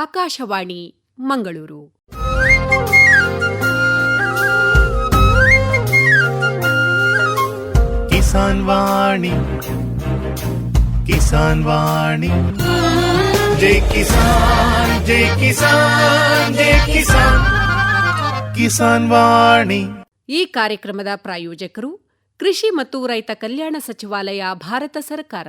ಆಕಾಶವಾಣಿ ಮಂಗಳೂರು. ಕಿಸಾನ್ ವಾಣಿ ಕಿಸಾನ್ ವಾಣಿ. ಜೈ ಕಿಸಾನ್ ಜೈ ಕಿಸಾನ್ ಜೈ ಕಿಸಾನ್. ಕಿಸಾನ್ ವಾಣಿ. ಈ ಕಾರ್ಯಕ್ರಮದ ಪ್ರಾಯೋಜಕರು ಕೃಷಿ ಮತ್ತು ರೈತ ಕಲ್ಯಾಣ ಸಚಿವಾಲಯ ಭಾರತ ಸರ್ಕಾರ.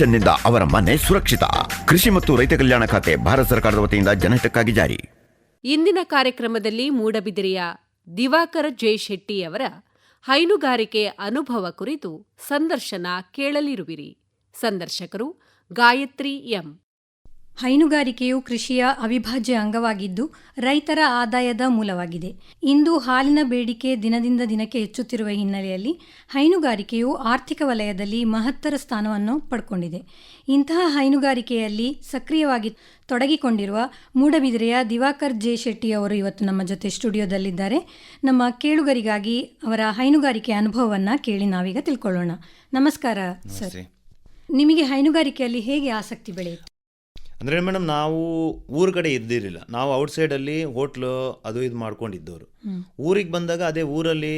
ಪೆನ್ಷನ್ನಿಂದ ಅವರ ಮನೆ ಸುರಕ್ಷಿತ. ಕೃಷಿ ಮತ್ತು ರೈತ ಕಲ್ಯಾಣ ಖಾತೆ ಭಾರತ ಸರ್ಕಾರದ ವತಿಯಿಂದ ಜನಹಿತಕ್ಕಾಗಿ ಜಾರಿ. ಇಂದಿನ ಕಾರ್ಯಕ್ರಮದಲ್ಲಿ ಮೂಡಬಿದಿರೆಯ ದಿವಾಕರ ಜೆ ಶೆಟ್ಟಿಯವರ ಹೈನುಗಾರಿಕೆ ಅನುಭವ ಕುರಿತು ಸಂದರ್ಶನ ಕೇಳಲಿರುವಿರಿ. ಸಂದರ್ಶಕರು ಗಾಯತ್ರಿ ಎಂ. ಹೈನುಗಾರಿಕೆಯು ಕೃಷಿಯ ಅವಿಭಾಜ್ಯ ಅಂಗವಾಗಿದ್ದು ರೈತರ ಆದಾಯದ ಮೂಲವಾಗಿದೆ. ಇಂದು ಹಾಲಿನ ಬೇಡಿಕೆ ದಿನದಿಂದ ದಿನಕ್ಕೆ ಹೆಚ್ಚುತ್ತಿರುವ ಹಿನ್ನೆಲೆಯಲ್ಲಿ ಹೈನುಗಾರಿಕೆಯು ಆರ್ಥಿಕ ವಲಯದಲ್ಲಿ ಮಹತ್ತರ ಸ್ಥಾನವನ್ನು ಪಡ್ಕೊಂಡಿದೆ. ಇಂತಹ ಹೈನುಗಾರಿಕೆಯಲ್ಲಿ ಸಕ್ರಿಯವಾಗಿ ತೊಡಗಿಕೊಂಡಿರುವ ಮೂಡಬಿದಿರೆಯ ದಿವಾಕರ್ ಜೆ ಶೆಟ್ಟಿ ಅವರು ಇವತ್ತು ನಮ್ಮ ಜೊತೆ ಸ್ಟುಡಿಯೋದಲ್ಲಿದ್ದಾರೆ. ನಮ್ಮ ಕೇಳುಗರಿಗಾಗಿ ಅವರ ಹೈನುಗಾರಿಕೆ ಅನುಭವವನ್ನು ಕೇಳಿ ನಾವೀಗ ತಿಳ್ಕೊಳ್ಳೋಣ. ನಮಸ್ಕಾರ ಸರ್. ನಿಮಗೆ ಹೈನುಗಾರಿಕೆಯಲ್ಲಿ ಹೇಗೆ ಆಸಕ್ತಿ ಬೆಳೆಯಿತು? ಅಂದರೆ ಮೇಡಮ್, ನಾವು ಊರ ಕಡೆ ಇದ್ದಿರಲಿಲ್ಲ. ನಾವು ಔಟ್ಸೈಡಲ್ಲಿ ಹೋಟ್ಲು ಅದು ಇದು ಮಾಡ್ಕೊಂಡಿದ್ದವರು. ಊರಿಗೆ ಬಂದಾಗ ಅದೇ ಊರಲ್ಲಿ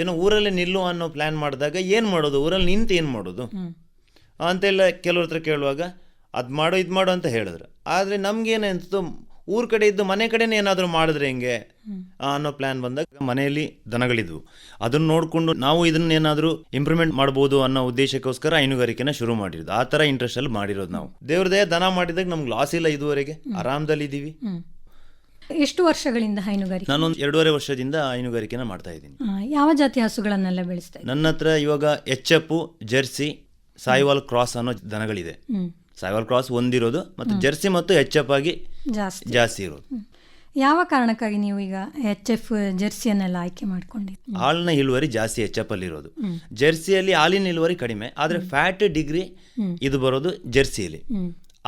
ಏನೋ ಊರಲ್ಲೇ ನಿಲ್ಲು ಅನ್ನೋ ಪ್ಲ್ಯಾನ್ ಮಾಡಿದಾಗ ಏನು ಮಾಡೋದು? ಊರಲ್ಲಿ ನಿಂತು ಏನು ಮಾಡೋದು? ಅಂತೆಲ್ಲ ಕೆಲವ್ರ ಹತ್ರ ಕೇಳುವಾಗ, ಅದು ಮಾಡೋ, ಇದು ಮಾಡು ಅಂತ ಹೇಳಿದ್ರು. ಆದರೆ ನಮಗೇನು ಅನಿಸ್ತು ಊರ ಕಡೆ ಇದ್ದು ಮನೆ ಕಡೆನೇ ಏನಾದರೂ ಮಾಡಿದ್ರೆ ಹೆಂಗೆ? ಅನ್ನೋ ಪ್ಲಾನ್ ಬಂದಾಗ ಮನೆಯಲ್ಲಿ ದನಗಳಿದ್ವು. ಅದನ್ನು ನೋಡಿಕೊಂಡು ನಾವು ಇದನ್ನ ಏನಾದರೂ ಇಂಪ್ರೂವ್ಮೆಂಟ್ ಮಾಡ್ಬೋದು ಅನ್ನೋ ಉದ್ದೇಶಕ್ಕೋಸ್ಕರ ಹೈನುಗಾರಿಕೆನ ಶುರು ಮಾಡಿರೋದು. ಆ ಥರ ಇಂಟ್ರೆಸ್ಟಲ್ಲಿ ಮಾಡಿರೋದು ನಾವು. ದೇವ್ರದೇ ದನ ಮಾಡಿದಾಗ ನಮ್ಗೆ ಲಾಸ್ ಇಲ್ಲ ಇದುವರೆಗೆ. ಆರಾಮದಲ್ಲಿ ಇದ್ದೀವಿ ಎಷ್ಟು ವರ್ಷಗಳಿಂದ ಹೈನುಗಾರಿಕೆ? ನಾನೊಂದು ಎರಡೂವರೆ ವರ್ಷದಿಂದ ಹೈನುಗಾರಿಕೆನ ಮಾಡ್ತಾ ಇದ್ದೀನಿ. ಯಾವ ಜಾತಿ ಹಸುಗಳನ್ನೆಲ್ಲ ಬೆಳೆಸ್ತಾ? ನನ್ನ ಹತ್ರ ಇವಾಗ ಎಚ್ ಜೆರ್ಸಿ ಸಾಯಿವಾಲ್ ಕ್ರಾಸ್ ಅನ್ನೋ ದನಗಳಿದೆ. ಸಾಯಿವಾಲ್ ಕ್ರಾಸ್ ಒಂದಿರೋದು ಮತ್ತು ಜರ್ಸಿ ಮತ್ತು ಎಚ್ ಎಫ್ ಆಗಿ ಜಾಸ್ತಿ. ಜಾಸ್ತಿ ಇರೋದು. ಯಾವ ಕಾರಣಕ್ಕಾಗಿ ನೀವು ಈಗ ಎಚ್ ಎಫ್ ಜೆರ್ಸಿಯನ್ನೆಲ್ಲ ಆಯ್ಕೆ ಮಾಡ್ಕೊಂಡು ಹಾಲಿನ ಇಳುವರಿ ಜಾಸ್ತಿ ಎಚ್ ಎಫ್ ಅಲ್ಲಿ ಇರೋದು. ಜೆರ್ಸಿಯಲ್ಲಿ ಹಾಲಿನ ಇಳುವರಿ ಕಡಿಮೆ ಆದರೆ ಫ್ಯಾಟ್ ಡಿಗ್ರಿ ಇದು ಬರೋದು ಜೆರ್ಸಿಯಲ್ಲಿ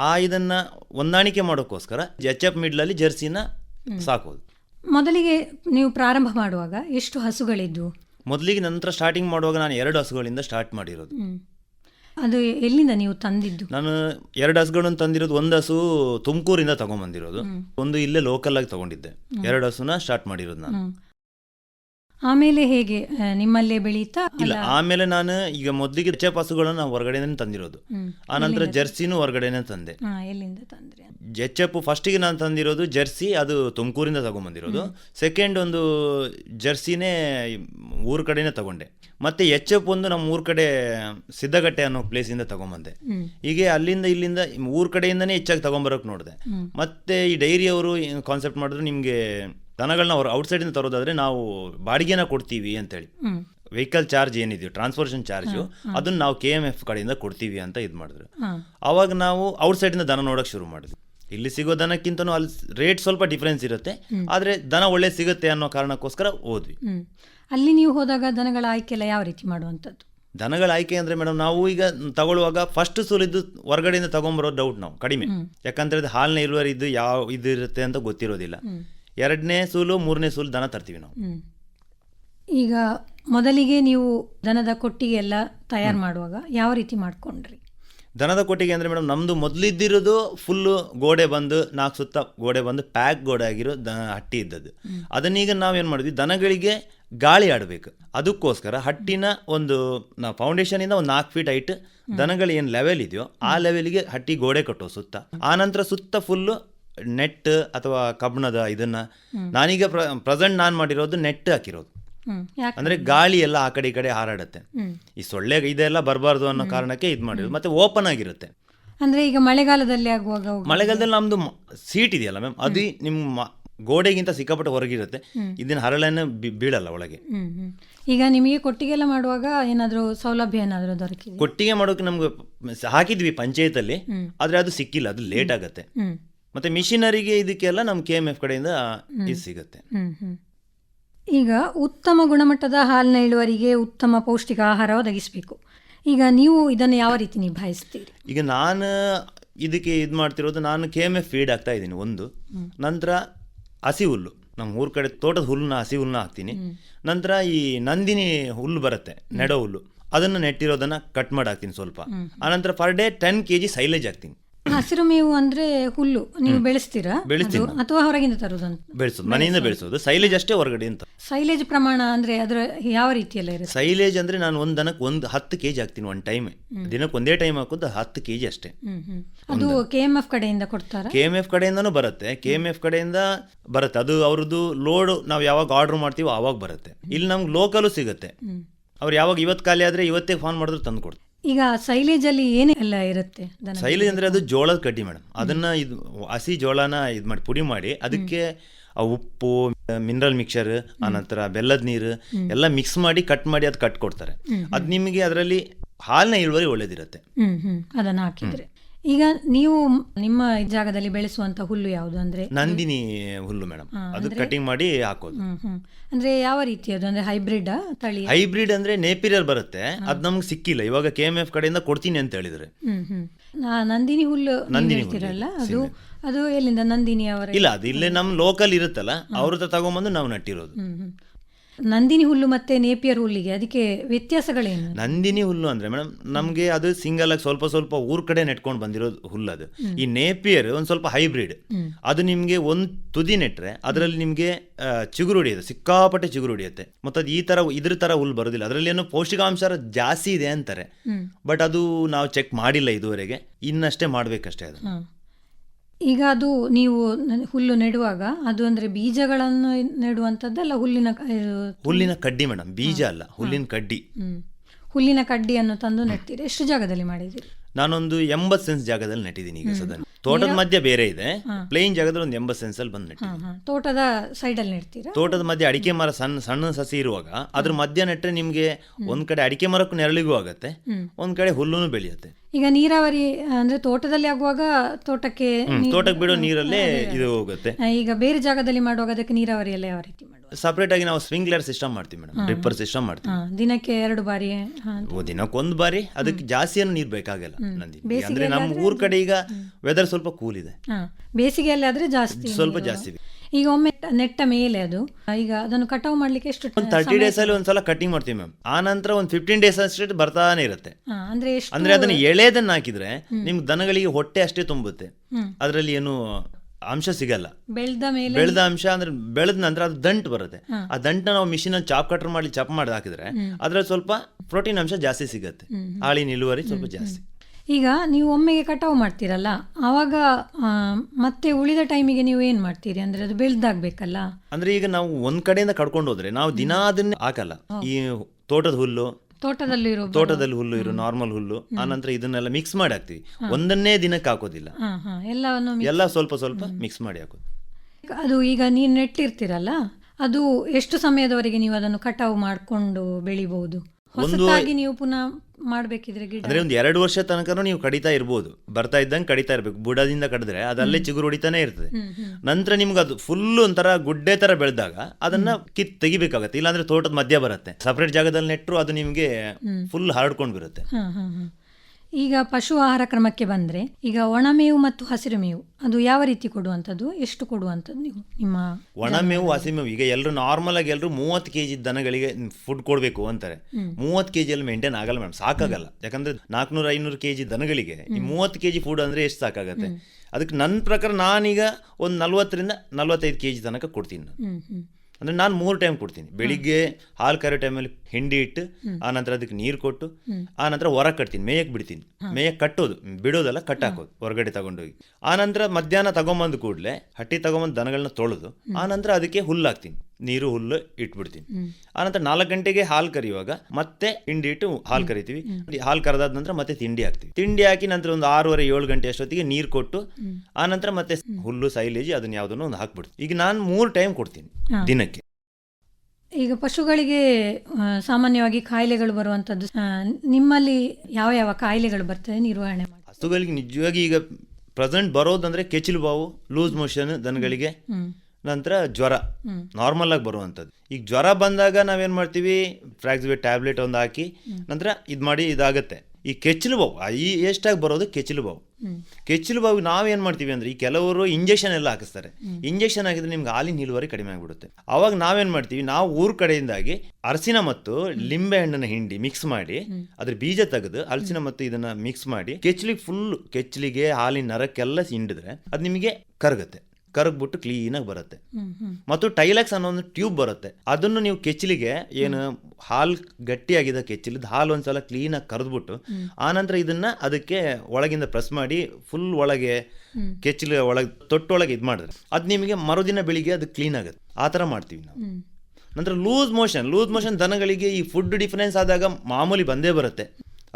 ಆ ಇದನ್ನ ಹೊಂದಾಣಿಕೆ ಮಾಡೋಕ್ಕೋಸ್ಕರ ಎಚ್ ಎಫ್ ಮಿಡ್ಲಲ್ಲಿ ಜೆರ್ಸಿನ ಸಾಕೋದು. ಮೊದಲಿಗೆ ನೀವು ಪ್ರಾರಂಭ ಮಾಡುವಾಗ ಎಷ್ಟು ಹಸುಗಳಿದ್ವು? ಮೊದಲಿಗೆ ನಂತರ ಸ್ಟಾರ್ಟಿಂಗ್ ಮಾಡುವಾಗ ನಾನು ಎರಡು ಹಸುಗಳಿಂದ ಸ್ಟಾರ್ಟ್ ಮಾಡಿರೋದು. ಅದು ಎಲ್ಲಿಂದ ನೀವು ತಂದಿದ್ದು? ನಾನು ಎರಡು ಹಸುಗಳನ್ನು ತಂದಿರೋದು ಒಂದು ಹಸು ತುಮಕೂರಿಂದ ತಗೊಂಬಂದಿರೋದು. ಒಂದು ಇಲ್ಲೇ ಲೋಕಲ್ ಆಗಿ ತಗೊಂಡಿದ್ದೆ. ಎರಡು ಹಸುನ ಸ್ಟಾರ್ಟ್ ಮಾಡಿರೋದು ನಾನು. ಆಮೇಲೆ ಹೇಗೆ ನಿಮ್ಮಲ್ಲೇ ಬೆಳೀತಾ? ಇಲ್ಲ ಆಮೇಲೆ ನಾನು ಈಗ ಮೊದಲಿಗೆ ಎಚ್ ಹಸುಗಳನ್ನು ಹೊರಗಡೆ ಹೊರಗಡೆನೇ ತಂದಿರೋದು. ಆ ಆನಂತರ ಜರ್ಸಿನೂ ಹೊರಗಡೆನೇ ತಂದೆ. ಎಲ್ಲಿಂದ ತಂದ್ರಿ? ಫಸ್ಟಿಗೆ ನಾನು ತಂದಿರೋದು ಜರ್ಸಿ ಅದು ತುಮಕೂರಿಂದ ತಗೊಂಬಂದಿರೋದು. ಸೆಕೆಂಡ್ ಒಂದು ಜರ್ಸಿನೇ ಊರ ಕಡೆನೇ ತಗೊಂಡೆ. ಮತ್ತೆ ಎಚ್ ಎಫ್ ಒಂದು ನಮ್ಮ ಊರ ಕಡೆ ಸಿದ್ದಗಟ್ಟೆ ಅನ್ನೋ ಪ್ಲೇಸಿಂದ ತಗೊಂಬಂದೆ. ಹೀಗೆ ಅಲ್ಲಿಂದ ಇಲ್ಲಿಂದ ಊರ ಕಡೆಯಿಂದನೇ ಹೆಚ್ಚಾಗಿ ತಗೊಂಬರೋಕೆ ನೋಡಿದೆ. ಮತ್ತೆ ಈ ಡೈರಿ ಅವರು ಕಾನ್ಸೆಪ್ಟ್ ಮಾಡಿದ್ರು ನಿಮಗೆ ದನಗಳನ್ನ ಅವ್ರು ಔಟ್ಸೈಡಿಂದ ತರೋದಾದ್ರೆ ನಾವು ಬಾಡಿಗೆನ ಕೊಡ್ತೀವಿ ಅಂತೇಳಿ. ಹೇಳಿ ವೆಹಿಕಲ್ ಚಾರ್ಜ್ ಏನಿದೆಯೋ ಟ್ರಾನ್ಸ್ಪೋರ್ಟೇಷನ್ ಚಾರ್ಜ್ ಅದನ್ನ ನಾವು ಕೆ ಎಂ ಎಫ್ ಕಡೆಯಿಂದ ಕೊಡ್ತೀವಿ ಅಂತ ಇದು ಮಾಡಿದ್ರು. ಅವಾಗ ನಾವು ಔಟ್ಸೈಡಿಂದ ದನ ನೋಡೋಕೆ ಶುರು ಮಾಡಿದ್ವಿ. ಇಲ್ಲಿ ಸಿಗೋ ದನಕ್ಕಿಂತನೂ ಅಲ್ಲಿ ರೇಟ್ ಸ್ವಲ್ಪ ಡಿಫ್ರೆನ್ಸ್ ಇರುತ್ತೆ. ಆದರೆ ದನ ಒಳ್ಳೆ ಸಿಗುತ್ತೆ ಅನ್ನೋ ಕಾರಣಕ್ಕೋಸ್ಕರ ಹೋದ್ವಿ. ಅಲ್ಲಿ ನೀವು ಹೋದಾಗ ದನಗಳ ಆಯ್ಕೆ ಎಲ್ಲ ಯಾವ ರೀತಿ ಮಾಡುವಂಥದ್ದು? ದನಗಳ ಆಯ್ಕೆ ಅಂದರೆ ಮೇಡಮ್ ನಾವು ಈಗ ತಗೊಳ್ಳುವಾಗ ಫಸ್ಟ್ ಸೂಲಿದ್ದು ಹೊರಗಡೆಯಿಂದ ತಗೊಂಬರೋ ಡೌಟ್ ನಾವು ಕಡಿಮೆ. ಯಾಕಂದ್ರೆ ಹಾಲಿನ ಇಳುವರಿ ಇದ್ದು ಯಾವ ಇದು ಇರುತ್ತೆ ಅಂತ ಗೊತ್ತಿರೋದಿಲ್ಲ. ಎರಡನೇ ಸೂಲು ಮೂರನೇ ಸೂಲು ದನ ತರ್ತೀವಿ ನಾವು. ಈಗ ಮೊದಲಿಗೆ ನೀವು ದನದ ಕೊಟ್ಟಿಗೆ ಎಲ್ಲ ತಯಾರು ಮಾಡುವಾಗ ಯಾವ ರೀತಿ ಮಾಡ್ಕೊಂಡ್ರಿ? ದನದ ಕೊಟ್ಟಿಗೆ ಅಂದರೆ ಮೇಡಮ್ ನಮ್ಮದು ಮೊದಲಿದ್ದಿರೋದು ಫುಲ್ಲು ಗೋಡೆ ಬಂದು ನಾಲ್ಕು ಸುತ್ತ ಗೋಡೆ ಬಂದು ಪ್ಯಾಕ್ ಗೋಡೆ ಆಗಿರೋ ದ ಹಟ್ಟಿ ಇದ್ದದ್ದು. ಅದನ್ನೀಗ ನಾವೇನು ಮಾಡಿದ್ವಿ? ದನಗಳಿಗೆ ಗಾಳಿ ಆಡಬೇಕು. ಅದಕ್ಕೋಸ್ಕರ ಹಟ್ಟಿನ ಒಂದು ನಾವು ಫೌಂಡೇಶನಿಂದ ಒಂದು ನಾಲ್ಕು ಫೀಟ್ ಹೈಟ್ ದನಗಳು ಏನು ಲೆವೆಲ್ ಇದೆಯೋ ಆ ಲೆವೆಲಿಗೆ ಹಟ್ಟಿ ಗೋಡೆ ಕಟ್ಟೋ ಸುತ್ತ. ಆನಂತರ ಸುತ್ತ ಫುಲ್ಲು ನೆಟ್ ಅಥವಾ ಕಬ್ಬಣದ ಇದನ್ನ ನಾನೀಗ ಪ್ರೆಸೆಂಟ್ ನಾನು ಮಾಡಿರೋದು ನೆಟ್ ಹಾಕಿರೋದು. ಅಂದ್ರೆ ಗಾಳಿ ಎಲ್ಲ ಆ ಕಡೆ ಈ ಕಡೆ ಹಾರಾಡುತ್ತೆ. ಈ ಸೊಳ್ಳೆ ಇದೆಲ್ಲ ಬರಬಾರ್ದು ಅನ್ನೋ ಕಾರಣಕ್ಕೆ ಇದು ಮಾಡಿರೋದು. ಮತ್ತೆ ಓಪನ್ ಆಗಿರುತ್ತೆ. ಅಂದ್ರೆ ಈಗ ಮಳೆಗಾಲದಲ್ಲಿ ಆಗುವಾಗ ಮಳೆಗಾಲದಲ್ಲಿ ನಮ್ದು ಸೀಟ್ ಇದೆಯಲ್ಲ ಮ್ಯಾಮ್ ಅದು ನಿಮ್ಮ ಗೋಡೆಗಿಂತ ಸಿಕ್ಕಾಪಟ್ಟೆ ಹೊರಗಿರುತ್ತೆ. ಇದನ್ನ ಹರಳನ್ನು ಬೀಳಲ್ಲ ಒಳಗೆ. ಈಗ ನಿಮಗೆ ಕೊಟ್ಟಿಗೆಲ್ಲ ಮಾಡುವಾಗ ಏನಾದರೂ ಸೌಲಭ್ಯ ಏನಾದರೂ ದೊರಕಿದೆ ಕೊಟ್ಟಿಗೆ ಮಾಡೋಕೆ ನಮ್ಗೆ ಹಾಕಿದ್ವಿ ಹಾಕಿದ್ವಿ ಪಂಚಾಯತಲ್ಲಿ ಆದ್ರೆ ಅದು ಸಿಕ್ಕಿಲ್ಲ ಅದು ಲೇಟ್ ಆಗುತ್ತೆ. ಮತ್ತೆ ಮಿಷಿನರಿಗೆ ಇದಕ್ಕೆಲ್ಲ ನಮ್ಮ ಕೆ ಎಂ ಎಫ್ ಕಡೆಯಿಂದ ಇದು ಸಿಗುತ್ತೆ. ಈಗ ಉತ್ತಮ ಗುಣಮಟ್ಟದ ಹಾಲಿನ ಇಳುವರಿಗೆ ಉತ್ತಮ ಪೌಷ್ಟಿಕ ಆಹಾರ ಒದಗಿಸಬೇಕು. ಈಗ ನೀವು ಇದನ್ನು ಯಾವ ರೀತಿ ನಿಭಾಯಿಸ್ತೀರಿ? ಈಗ ನಾನು ಇದಕ್ಕೆ ಇದು ಮಾಡ್ತಿರೋದು ನಾನು ಕೆ ಎಂ ಎಫ್ ಫೀಡ್ ಆಗ್ತಾ ಇದ್ದೀನಿ ಒಂದು. ನಂತರ ಹಸಿ ಹುಲ್ಲು. ನಮ್ಮ ಊರ ಕಡೆ ತೋಟದ ಹುಲ್ಲನ್ನ ಹಸಿ ಹುಲ್ಲನ್ನ ಹಾಕ್ತೀನಿ. ನಂತರ ಈ ನಂದಿನಿ ಹುಲ್ಲು ಬರುತ್ತೆ ನೆಡೋ ಹುಲ್ಲು ಅದನ್ನು ನೆಟ್ಟಿರೋದನ್ನ ಕಟ್ ಮಾಡಿ ಹಾಕ್ತೀನಿ ಸ್ವಲ್ಪ ಆನಂತರ per day ten K G silage ಹಾಕ್ತೀನಿ. ಹಸಿರು ಮೇವು ಅಂದ್ರೆ ಹುಲ್ಲು. ನೀವು ಬೆಳೆಸ್ತೀರಾ? ಬೆಳೆಸ್ತೀನಿ ಅದು ಅಥವಾ ಹೊರಗಿಂದ ತರುವುದಂತ ಬೆಳೆಸೋದು ಮನೆಯಿಂದ ಬೆಳೆಸೋದು. ಸೈಲೇಜ್ ಅಷ್ಟೇ ಹೊರಗಡೆ ಅಂತ. ಸೈಲೇಜ್ ಪ್ರಮಾಣ ಅಂದ್ರೆ ಅದರ ಯಾವ ರೀತಿಯಲ್ಲ ಇರುತ್ತೆ? ಸೈಲೇಜ್ ಅಂದ್ರೆ ನಾನು ಒಂದ್ ದನಕ್ಕೆ ಒಂದ್ ಹತ್ತು ಕೆಜಿ ಹಾಕ್ತೀನಿ ಒಂದ್ ಟೈಮ್ ದಿನಕ್ಕೆ ಒಂದೇ ಟೈಮ್ ಹಾಕೋದು ಹತ್ತು ಕೆಜಿ ಅಷ್ಟೇ. ಹ್ಮ್ ಹ್ಮ್. ಅದು ಕೆ ಎಂ ಎಫ್ ಕಡೆಯಿಂದ ಕೊಡ್ತಾರಾ? ಕೆ ಎಂ ಎಫ್ ಕಡೆಯಿಂದನೂ ಬರುತ್ತೆ. ಕೆ ಎಂ ಎಫ್ ಕಡೆಯಿಂದ ಬರುತ್ತೆ. ಅದು ಅವ್ರದ್ದು ಲೋಡ್ ನಾವು ಯಾವಾಗ ಆರ್ಡರ್ ಮಾಡ್ತೀವೋ ಆವಾಗ ಬರುತ್ತೆ. ಇಲ್ಲಿ ನಮ್ಗೆ ಲೋಕಲು ಸಿಗುತ್ತೆ. ಅವ್ರು ಯಾವಾಗ ಇವತ್ತು ಖಾಲಿ ಆದ್ರೆ ಇವತ್ತೇ ಫೋನ್ ಮಾಡಿದ್ರೆ ತಂದು ಕೊಡ್ತಾರೆ ಈಗ ಸೈಲೇಜ್ ಅಲ್ಲಿ ಏನೆಲ್ಲ ಇರುತ್ತೆ ಸೈಲೇಜ್ ಅಂದ್ರೆ ಅದು ಜೋಳದ ಕಡ್ಡಿ ಮೇಡಮ್. ಅದನ್ನ ಇದು ಹಸಿ ಜೋಳನ ಇದು ಮಾಡಿ ಪುಡಿ ಮಾಡಿ ಅದಕ್ಕೆ ಆ ಉಪ್ಪು ಮಿನರಲ್ ಮಿಕ್ಸರ್ ಆನಂತರ ಬೆಲ್ಲದ ನೀರು ಎಲ್ಲ ಮಿಕ್ಸ್ ಮಾಡಿ ಕಟ್ ಮಾಡಿ ಅದು ಕಟ್ ಕೊಡ್ತಾರೆ ಅದು ನಿಮಗೆ ಅದರಲ್ಲಿ ಹಾಲಿನ ಇಳುವರಿ ಒಳ್ಳೇದಿರುತ್ತೆ. ಅದನ್ನ ಹಾಕಿದ್ರೆ. ಈಗ ನೀವು ನಿಮ್ಮ ಜಾಗದಲ್ಲಿ ಬೆಳೆಸುವಂತ ಹುಲ್ಲು ಯಾವುದು ಅಂದ್ರೆ? ನಂದಿನಿ ಹುಲ್ಲು ಮೇಡಮ್. ಅದು ಕಟಿಂಗ್ ಮಾಡಿ ಹಾಕೋದು. ಅಂದ್ರೆ ಯಾವ ರೀತಿಯದು ಅಂದ್ರೆ ಹೈಬ್ರಿಡ್ ತಳಿ? ಹೈಬ್ರಿಡ್ ಅಂದ್ರೆ ನೇಪಿರಿಯರ್ ಬರುತ್ತೆ. ಅದು ನಮ್ಗೆ ಸಿಕ್ಕಿಲ್ಲ. ಇವಾಗ ಕೆ ಎಂ ಎಫ್ ಕಡೆಯಿಂದ ಕೊಡ್ತೀನಿ ಅಂತ ಹೇಳಿದ್ರೆ. ನಂದಿನಿ ಹುಲ್ಲು ನಂದಿನಿ ಹೇಳ್ತೀರಲ್ಲ ಅದು ಅದು ಎಲ್ಲಿಂದ? ನಂದಿನಿ ಅವರ ಇಲ್ಲ ಅದು ಇಲ್ಲೇ ನಮ್ಮ ಲೋಕಲ್ ಇರುತ್ತಲ್ಲ ಅವ್ರ ತಗೊಂಡ್ಬಂದು ತಗೊಂಬಂದು ನಾವು ನಟ್ಟಿರೋದು. ನಂದಿನಿ ಹುಲ್ಲು ಮತ್ತೆ ನೇಪಿಯರ್ ಹುಲ್ಲಿಗೆ ಅದಕ್ಕೆ ವ್ಯತ್ಯಾಸಗಳೇನು? ನಂದಿನಿ ಹುಲ್ಲು ಅಂದ್ರೆ ಮೇಡಮ್ ನಮಗೆ ಅದು ಸಿಂಗಲ್ ಆಗಿ ಸ್ವಲ್ಪ ಸ್ವಲ್ಪ ಊರ್ ಕಡೆ ನೆಟ್ಕೊಂಡು ಬಂದಿರೋದು ಹುಲ್ಲು ಅದು. ಈ ನೇಪಿಯರ್ ಒಂದು ಸ್ವಲ್ಪ ಹೈಬ್ರಿಡ್. ಅದು ನಿಮಗೆ ಒಂದ್ ತುದಿ ನೆಟ್ರೆ ಅದರಲ್ಲಿ ನಿಮಗೆ ಚಿಗುರು ಹೊಡಿಯುತ್ತೆ ಸಿಕ್ಕಾಪಟ್ಟೆ ಚಿಗುರು ಹೊಡಿಯುತ್ತೆ ಮತ್ತೆ ಅದು ಈ ತರ ಇದ್ರ ತರ ಹುಲ್ಲು ಬರೋದಿಲ್ಲ. ಅದರಲ್ಲಿ ಏನೋ ಪೌಷ್ಟಿಕಾಂಶ ಜಾಸ್ತಿ ಇದೆ ಅಂತಾರೆ. ಬಟ್ ಅದು ನಾವು ಚೆಕ್ ಮಾಡಿಲ್ಲ ಇದುವರೆಗೆ. ಇನ್ನಷ್ಟೇ ಮಾಡ್ಬೇಕಷ್ಟೇ ಅದು. ಈಗ ಅದು ನೀವು ಹುಲ್ಲು ನೆಡುವಾಗ ಅದು ಅಂದ್ರೆ ಬೀಜಗಳನ್ನು ನೆಡುವಂತದ್ದಲ್ಲ ಹುಲ್ಲಿನ ಹುಲ್ಲಿನ ಕಡ್ಡಿ ಮೇಡಮ್ ಬೀಜ ಅಲ್ಲ ಹುಲ್ಲಿನ ಕಡ್ಡಿ. ಹುಲ್ಲಿನ ಕಡ್ಡಿಯನ್ನು ತಂದು ನೆಡ್ತೀರಿ. ಎಷ್ಟು ಜಾಗದಲ್ಲಿ ಮಾಡಿದ್ದೀರಿ? ನಾನೊಂದು ಎಂಬತ್ ಸೆನ್ಸ್ ಜಾಗದಲ್ಲಿ ನೆಟ್ಟಿದ್ದೀನಿ ಈಗ ಸದನ ತೋಟದ ಮಧ್ಯೆ ಬೇರೆ ಇದೆ. ಪ್ಲೇನ್ ಜಾಗದಲ್ಲಿ ಒಂದು ಎಂಬತ್ತು ಸೆನ್ಸ್ ಅಲ್ಲಿ ಬಂದು ನೆಟ್ಟಿದ್ದೀನಿ. ಸೈಡ್ ತೋಟದ ಸೈಡಲ್ಲಿ ನೆಡ್ತೀರಾ? ತೋಟದ ಮಧ್ಯೆ ಅಡಿಕೆ ಮರ ಸಣ್ಣ ಸಣ್ಣ ಸಸಿ ಇರುವಾಗ ಅದ್ರ ಮಧ್ಯ ನೆಟ್ಟರೆ ನಿಮ್ಗೆ ಒಂದ್ ಕಡೆ ಅಡಿಕೆ ಮರಕ್ಕೂ ನೆರಳಿಗೂ ಆಗತ್ತೆ. ಒಂದ್ ಕಡೆ ಹುಲ್ಲುನು ಬೆಳೆಯುತ್ತೆ. ಈಗ ನೀರಾವರಿ ಅಂದ್ರೆ ತೋಟದಲ್ಲಿ ಆಗುವಾಗ ತೋಟಕ್ಕೆ ತೋಟಕ್ಕೆ ಬಿಡೋ ನೀರಲ್ಲೇ ಇದು ಹೋಗುತ್ತೆ. ಈಗ ಬೇರೆ ಜಾಗದಲ್ಲಿ ಮಾಡುವಾಗ ಅದಕ್ಕೆ ನೀರಾವರಿ ಎಲ್ಲ ಯಾವ ರೀತಿ ಸಪರೇಟ್ ಆಗಿ ನಾವು ಸ್ಪ್ರಿಂಕ್ಲರ್ ಸಿಸ್ಟಮ್ ಮಾಡ್ತೀವಿ ಮೇಡಮ್ ಡ್ರಿಪ್ಪರ್ ಸಿಸ್ಟಮ್ ಮಾಡ್ತೀವಿ. ದಿನಕ್ಕೆ ಎರಡು ಬಾರಿ ದಿನಕ್ಕೆ ಒಂದು ಬಾರಿ ಅದಕ್ಕೆ ಜಾಸ್ತಿ ಏನು ನೀರು ಬೇಕಾಗಲ್ಲ ನಂದಿ ಅಂದ್ರೆ ನಮ್ಮ ಊರ್ ಕಡೆ ಈಗ ವೆದರ್ ಸ್ವಲ್ಪ ಕೂಲ್ ಇದೆ. ಬೇಸಿಗೆಯಲ್ಲಿ ಆದ್ರೆ ಜಾಸ್ತಿ ಸ್ವಲ್ಪ. ಜಾಸ್ತಿ. ಈಗ ಒಮ್ಮೆ ನೆಟ್ಟ ಮೇಲೆ ಅದು. ಈಗ ಅದನ್ನು ಕಟಾವ್ ಮಾಡ್ಲಿಕ್ಕೆ ಎಷ್ಟು ಒಂದು ತರ್ಟಿ ಡೇಸ್ ಅಲ್ಲಿ ಒಂದ್ಸಲ ಕಟಿಂಗ್ ಮಾಡ್ತೀವಿ ಮ್ಯಾಮ್ ಆ ನಂತರ ಒಂದು ಫಿಫ್ಟೀನ್ ಡೇಸ್ ಅಷ್ಟೇ ಬರ್ತಾನೆ ಇರುತ್ತೆ. ಅಂದ್ರೆ ಎಷ್ಟು ಅಂದ್ರೆ ಅದನ್ನ ಎಳೆದನ್ನ ಹಾಕಿದ್ರೆ ನಿಮ್ಗೆ ದನಗಳಿಗೆ ಹೊಟ್ಟೆ ಅಷ್ಟೇ ತುಂಬುತ್ತೆ. ಅದರಲ್ಲಿ ಏನು ಅಂಶ ಸಿಗಲ್ಲ. ಬೆಳೆದ ಮೇಲೆ ಬೆಳೆದ ಅಂಶ ಅಂದ್ರೆ ಬೆಳೆದ ನಂತರ ಅದು ದಂಟ್ ಬರುತ್ತೆ. ಆ ದಂಟ್ನ ನಾವು ಮಿಷಿನ್ ಅಲ್ಲಿ ಚಾಪ್ ಕಟರ್ ಮಾಡಿ ಚಾಪ್ ಮಾಡಿ ಹಾಕಿದ್ರೆ ಅದ್ರಲ್ಲಿ ಸ್ವಲ್ಪ ಪ್ರೋಟೀನ್ ಅಂಶ ಜಾಸ್ತಿ ಸಿಗತ್ತೆ. ಹಾಳಿನ ಇಳುವರಿ ಸ್ವಲ್ಪ ಜಾಸ್ತಿ. ಈಗ ನೀವು ಒಮ್ಮೆಗೆ ಕಟಾವು ಮಾಡ್ತೀರಲ್ಲ ಆವಾಗ ಆ, ಮತ್ತೆ ಉಳಿದ ಟೈಮಿಗೆ ನೀವು ಏನ್ ಮಾಡ್ತೀರಿ? ಅಂದ್ರೆ ಅದು ಬೆಳ್ದಾಗ್ಬೇಕಲ್ಲ? ಅಂದ್ರೆ ಈಗ ನಾವು ಒಂದ್ ಕಡೆಯಿಂದ ಕಡ್ಕೊಂಡು ಹೋದ್ರೆ ನಾವು ದಿನ ಅದನ್ನೇ ಹಾಕಲ್ಲ. ಈ ತೋಟದ ಹುಲ್ಲು ತೋಟದಲ್ಲಿ ಇರೋ ತೋಟದಲ್ಲಿ ಹುಲ್ಲು ಇರೋ ನಾರ್ಮಲ್ ಹುಲ್ಲು ಆನಂತರ ಇದನ್ನೆಲ್ಲ ಮಿಕ್ಸ್ ಮಾಡಿ ಹಾಕ್ತಿವಿ. ಒಂದನ್ನೇ ದಿನಕ್ಕೆ ಹಾಕೋದಿಲ್ಲ. ಎಲ್ಲವನ್ನು ಎಲ್ಲ ಸ್ವಲ್ಪ ಸ್ವಲ್ಪ ಮಿಕ್ಸ್ ಮಾಡಿ ಹಾಕೋದು. ಅದು ಈಗ ನೀವು ನೆಟ್ಟಿರ್ತೀರಲ್ಲ ಅದು ಎಷ್ಟು ಸಮಯದವರೆಗೆ ನೀವು ಅದನ್ನು ಕಟಾವು ಮಾಡಿಕೊಂಡು ಬೆಳಿಬಹುದು? ಹೊಸತಾಗಿ ನೀವು ಪುನಃ ಮಾಡ್ಬೇಕಿದ್ರೆ ಗಿಡ. ಅಂದ್ರೆ ಒಂದು ಎರಡು ವರ್ಷ ತನಕನೂ ನೀವು ಕಡಿತಾ ಇರ್ಬೋದು. ಬರ್ತಾ ಇದ್ದಂಗೆ ಕಡಿತಾ ಇರ್ಬೇಕು. ಬುಡದಿಂದ ಕಡಿದ್ರೆ ಅದಲ್ಲೇ ಚಿಗುರು ಹೊಡಿತಾನೆ ಇರ್ತದೆ. ನಂತರ ನಿಮ್ಗೆ ಅದು ಫುಲ್ ಒಂಥರ ಗುಡ್ಡೆ ತರ ಬೆಳೆದಾಗ ಅದನ್ನ ಕಿತ್ ತೆಗಿಬೇಕಾಗತ್ತೆ. ಇಲ್ಲಾಂದ್ರೆ ತೋಟದ ಮಧ್ಯ ಬರುತ್ತೆ. ಸಪರೇಟ್ ಜಾಗದಲ್ಲಿ ನೆಟ್ಟರು ಅದು ನಿಮ್ಗೆ ಫುಲ್ ಹರಡ್ಕೊಂಡು ಬರುತ್ತೆ ಈಗ ಪಶು ಆಹಾರ ಕ್ರಮಕ್ಕೆ ಬಂದರೆ ಈಗ ಒಣಮೇವು ಮತ್ತು ಹಸಿರು ಮೇವು ಅದು ಯಾವ ರೀತಿ ಕೊಡುವಂಥದ್ದು ಎಷ್ಟು ಕೊಡುವಂಥದ್ದು ನೀವು ನಿಮ್ಮ ಒಣಮೇವು ಹಸಿಮೇವು ಈಗ ಎಲ್ಲರೂ ನಾರ್ಮಲ್ ಆಗಿ ಎಲ್ಲರೂ ಮೂವತ್ತು ಕೆಜಿ ದನಗಳಿಗೆ ಫುಡ್ ಕೊಡಬೇಕು ಅಂತಾರೆ. ಮೂವತ್ತು ಕೆ ಜಿಯಲ್ಲಿ ಮೇಂಟೈನ್ ಆಗಲ್ಲ ಮೇಡಮ್ ಸಾಕಾಗಲ್ಲ. ಯಾಕಂದ್ರೆ ನಾಲ್ಕುನೂರ ಐನೂರು ಕೆಜಿ ದನಗಳಿಗೆ ಈ ಮೂವತ್ತು ಕೆಜಿ ಫುಡ್ ಅಂದ್ರೆ ಎಷ್ಟು ಸಾಕಾಗತ್ತೆ? ಅದಕ್ಕೆ ನನ್ನ ಪ್ರಕಾರ ನಾನೀಗ ಒಂದು ನಲ್ವತ್ತರಿಂದ ನಲ್ವತ್ತೈದು ಕೆಜಿ ತನಕ ಕೊಡ್ತೀನಿ ನಾನು. ಅಂದ್ರೆ ನಾನು ಮೂರು ಟೈಮ್ ಕೊಡ್ತೀನಿ. ಬೆಳಿಗ್ಗೆ ಹಾಲು ಕರೋ ಟೈಮಲ್ಲಿ ಹಿಂಡಿ ಇಟ್ಟು ಆ ನಂತರ ಅದಕ್ಕೆ ನೀರು ಕೊಟ್ಟು ಆ ನಂತರ ಹೊರಗೆ ಕಟ್ತೀನಿ. ಮೇಯಕ್ಕೆ ಬಿಡ್ತೀನಿ. ಮೇಯಕ್ಕೆ ಕಟ್ಟೋದು. ಬಿಡೋದಲ್ಲ ಕಟ್ ಹಾಕೋದು ಹೊರಗಡೆ ತಗೊಂಡೋಗಿ. ಆ ನಂತರ ಮಧ್ಯಾಹ್ನ ತಗೊಂಬಂದು ಕೂಡಲೇ ಹಟ್ಟಿ ತಗೊಂಬಂದು ದನಗಳನ್ನ ತೊಳೆದು ಆ ನಂತರ ಅದಕ್ಕೆ ಹುಲ್ಲು ಹಾಕ್ತೀನಿ. ನೀರು ಹುಲ್ಲು ಇಟ್ಬಿಡ್ತೀನಿ. ಆನಂತರ ನಾಲ್ಕು ಗಂಟೆಗೆ ಹಾಲು ಕರೆಯುವಾಗ ಮತ್ತೆ ಹಿಂಡಿ ಇಟ್ಟು ಹಾಲು ಕರಿತೀವಿ. ಹಾಲು ಕರೆದಾದ ನಂತರ ಮತ್ತೆ ತಿಂಡಿ ಹಾಕ್ತೀವಿ. ತಿಂಡಿ ಹಾಕಿ ನಂತರ ಒಂದು ಆರೂವರೆ ಏಳು ಗಂಟೆ ಅಷ್ಟೊತ್ತಿಗೆ ನೀರು ಕೊಟ್ಟು ಆನಂತರ ಮತ್ತೆ ಹುಲ್ಲು ಸೈಲೇಜ್ ಅದನ್ನ ಯಾವುದನ್ನು ಒಂದು ಹಾಕ್ಬಿಡ್ತೀನಿ ಈಗ ನಾನು ಮೂರು ಟೈಮ್ ಕೊಡ್ತೀನಿ ದಿನಕ್ಕೆ. ಈಗ ಪಶುಗಳಿಗೆ ಸಾಮಾನ್ಯವಾಗಿ ಕಾಯಿಲೆಗಳು ಬರುವಂತದ್ದು ನಿಮ್ಮಲ್ಲಿ ಯಾವ ಯಾವ ಕಾಯಿಲೆಗಳು ಬರ್ತದೆ? ನಿರ್ವಹಣೆ ಮಾಡಿ ಹಸುಗಳಿಗೆ ನಿಜವಾಗಿ ಈಗ ಪ್ರೆಸೆಂಟ್ ಬರೋದಂದ್ರೆ ಕೆಚಿಲು ಬಾವು ಲೂಸ್ ಮೋಷನ್ ದನಗಳಿಗೆ ನಂತರ ಜ್ವರ. ನಾರ್ಮಲ್ ಆಗಿ ಬರುವಂಥದ್ದು. ಈಗ ಜ್ವರ ಬಂದಾಗ ನಾವೇನು ಮಾಡ್ತೀವಿ? ಫ್ರಾಕ್ಸಿವೇಟ್ ಟ್ಯಾಬ್ಲೆಟ್ ಒಂದು ಹಾಕಿ ನಂತರ ಇದು ಮಾಡಿ ಇದಾಗುತ್ತೆ. ಈ ಕೆಚ್ಚಲು ಬಾವು ಈ ಎಷ್ಟಾಗಿ ಬರೋದು? ಕೆಚ್ಚಲು ಬಾವು ಕೆಚ್ಚಲು ಬಾವು ನಾವೇನು ಮಾಡ್ತೀವಿ ಅಂದ್ರೆ ಈ ಕೆಲವರು ಇಂಜೆಕ್ಷನ್ ಎಲ್ಲ ಹಾಕಿಸ್ತಾರೆ. ಇಂಜೆಕ್ಷನ್ ಹಾಕಿದ್ರೆ ನಿಮ್ಗೆ ಹಾಲಿನ ಇಳುವರಿ ಕಡಿಮೆ ಆಗಿಬಿಡುತ್ತೆ. ಅವಾಗ ನಾವೇನು ಮಾಡ್ತೀವಿ? ನಾವು ಊರ ಕಡೆಯಿಂದಾಗಿ ಅರಸಿನ ಮತ್ತು ಲಿಂಬೆ ಹಣ್ಣನ್ನ ಹಿಂಡಿ ಮಿಕ್ಸ್ ಮಾಡಿ ಅದ್ರ ಬೀಜ ತೆಗೆದು ಅರಸಿನ ಮತ್ತು ಇದನ್ನ ಮಿಕ್ಸ್ ಮಾಡಿ ಕೆಚ್ಚಲಿಗೆ ಫುಲ್ ಕೆಚ್ಚಲಿಗೆ ಹಾಲಿನ ನರಕ್ಕೆಲ್ಲ ಹಿಂಡಿದ್ರೆ ಅದು ನಿಮಗೆ ಕರಗುತ್ತೆ. ಕರಗ್ಬಿಟ್ಟು ಕ್ಲೀನಾಗಿ ಬರುತ್ತೆ. ಮತ್ತು ಟೈಲೆಕ್ಸ್ ಅನ್ನೋ ಒಂದು ಟ್ಯೂಬ್ ಬರುತ್ತೆ. ಅದನ್ನು ನೀವು ಕೆಚ್ಚಲಿಗೆ ಏನು ಹಾಲು ಗಟ್ಟಿಯಾಗಿದೆ ಕೆಚ್ಚಲಿದ ಹಾಲು ಒಂದ್ಸಲ ಕ್ಲೀನಾಗಿ ಕರೆದ್ಬಿಟ್ಟು ಆನಂತರ ಇದನ್ನ ಅದಕ್ಕೆ ಒಳಗಿಂದ ಪ್ರೆಸ್ ಮಾಡಿ ಫುಲ್ ಒಳಗೆ ಕೆಚ್ಚಲು ಒಳಗೆ ತೊಟ್ಟೊಳಗೆ ಇದು ಮಾಡಿದ್ರೆ ಅದು ನಿಮಗೆ ಮರುದಿನ ಬೆಳಿಗ್ಗೆ ಅದು ಕ್ಲೀನ್ ಆಗುತ್ತೆ. ಆ ಥರ ಮಾಡ್ತೀವಿ ನಾವು. ನಂತರ ಲೂಸ್ ಮೋಷನ್ ಲೂಸ್ ಮೋಷನ್ ದನಗಳಿಗೆ ಈ ಫುಡ್ ಡಿಫರೆನ್ಸ್ ಆದಾಗ ಮಾಮೂಲಿ ಬಂದೇ ಬರುತ್ತೆ.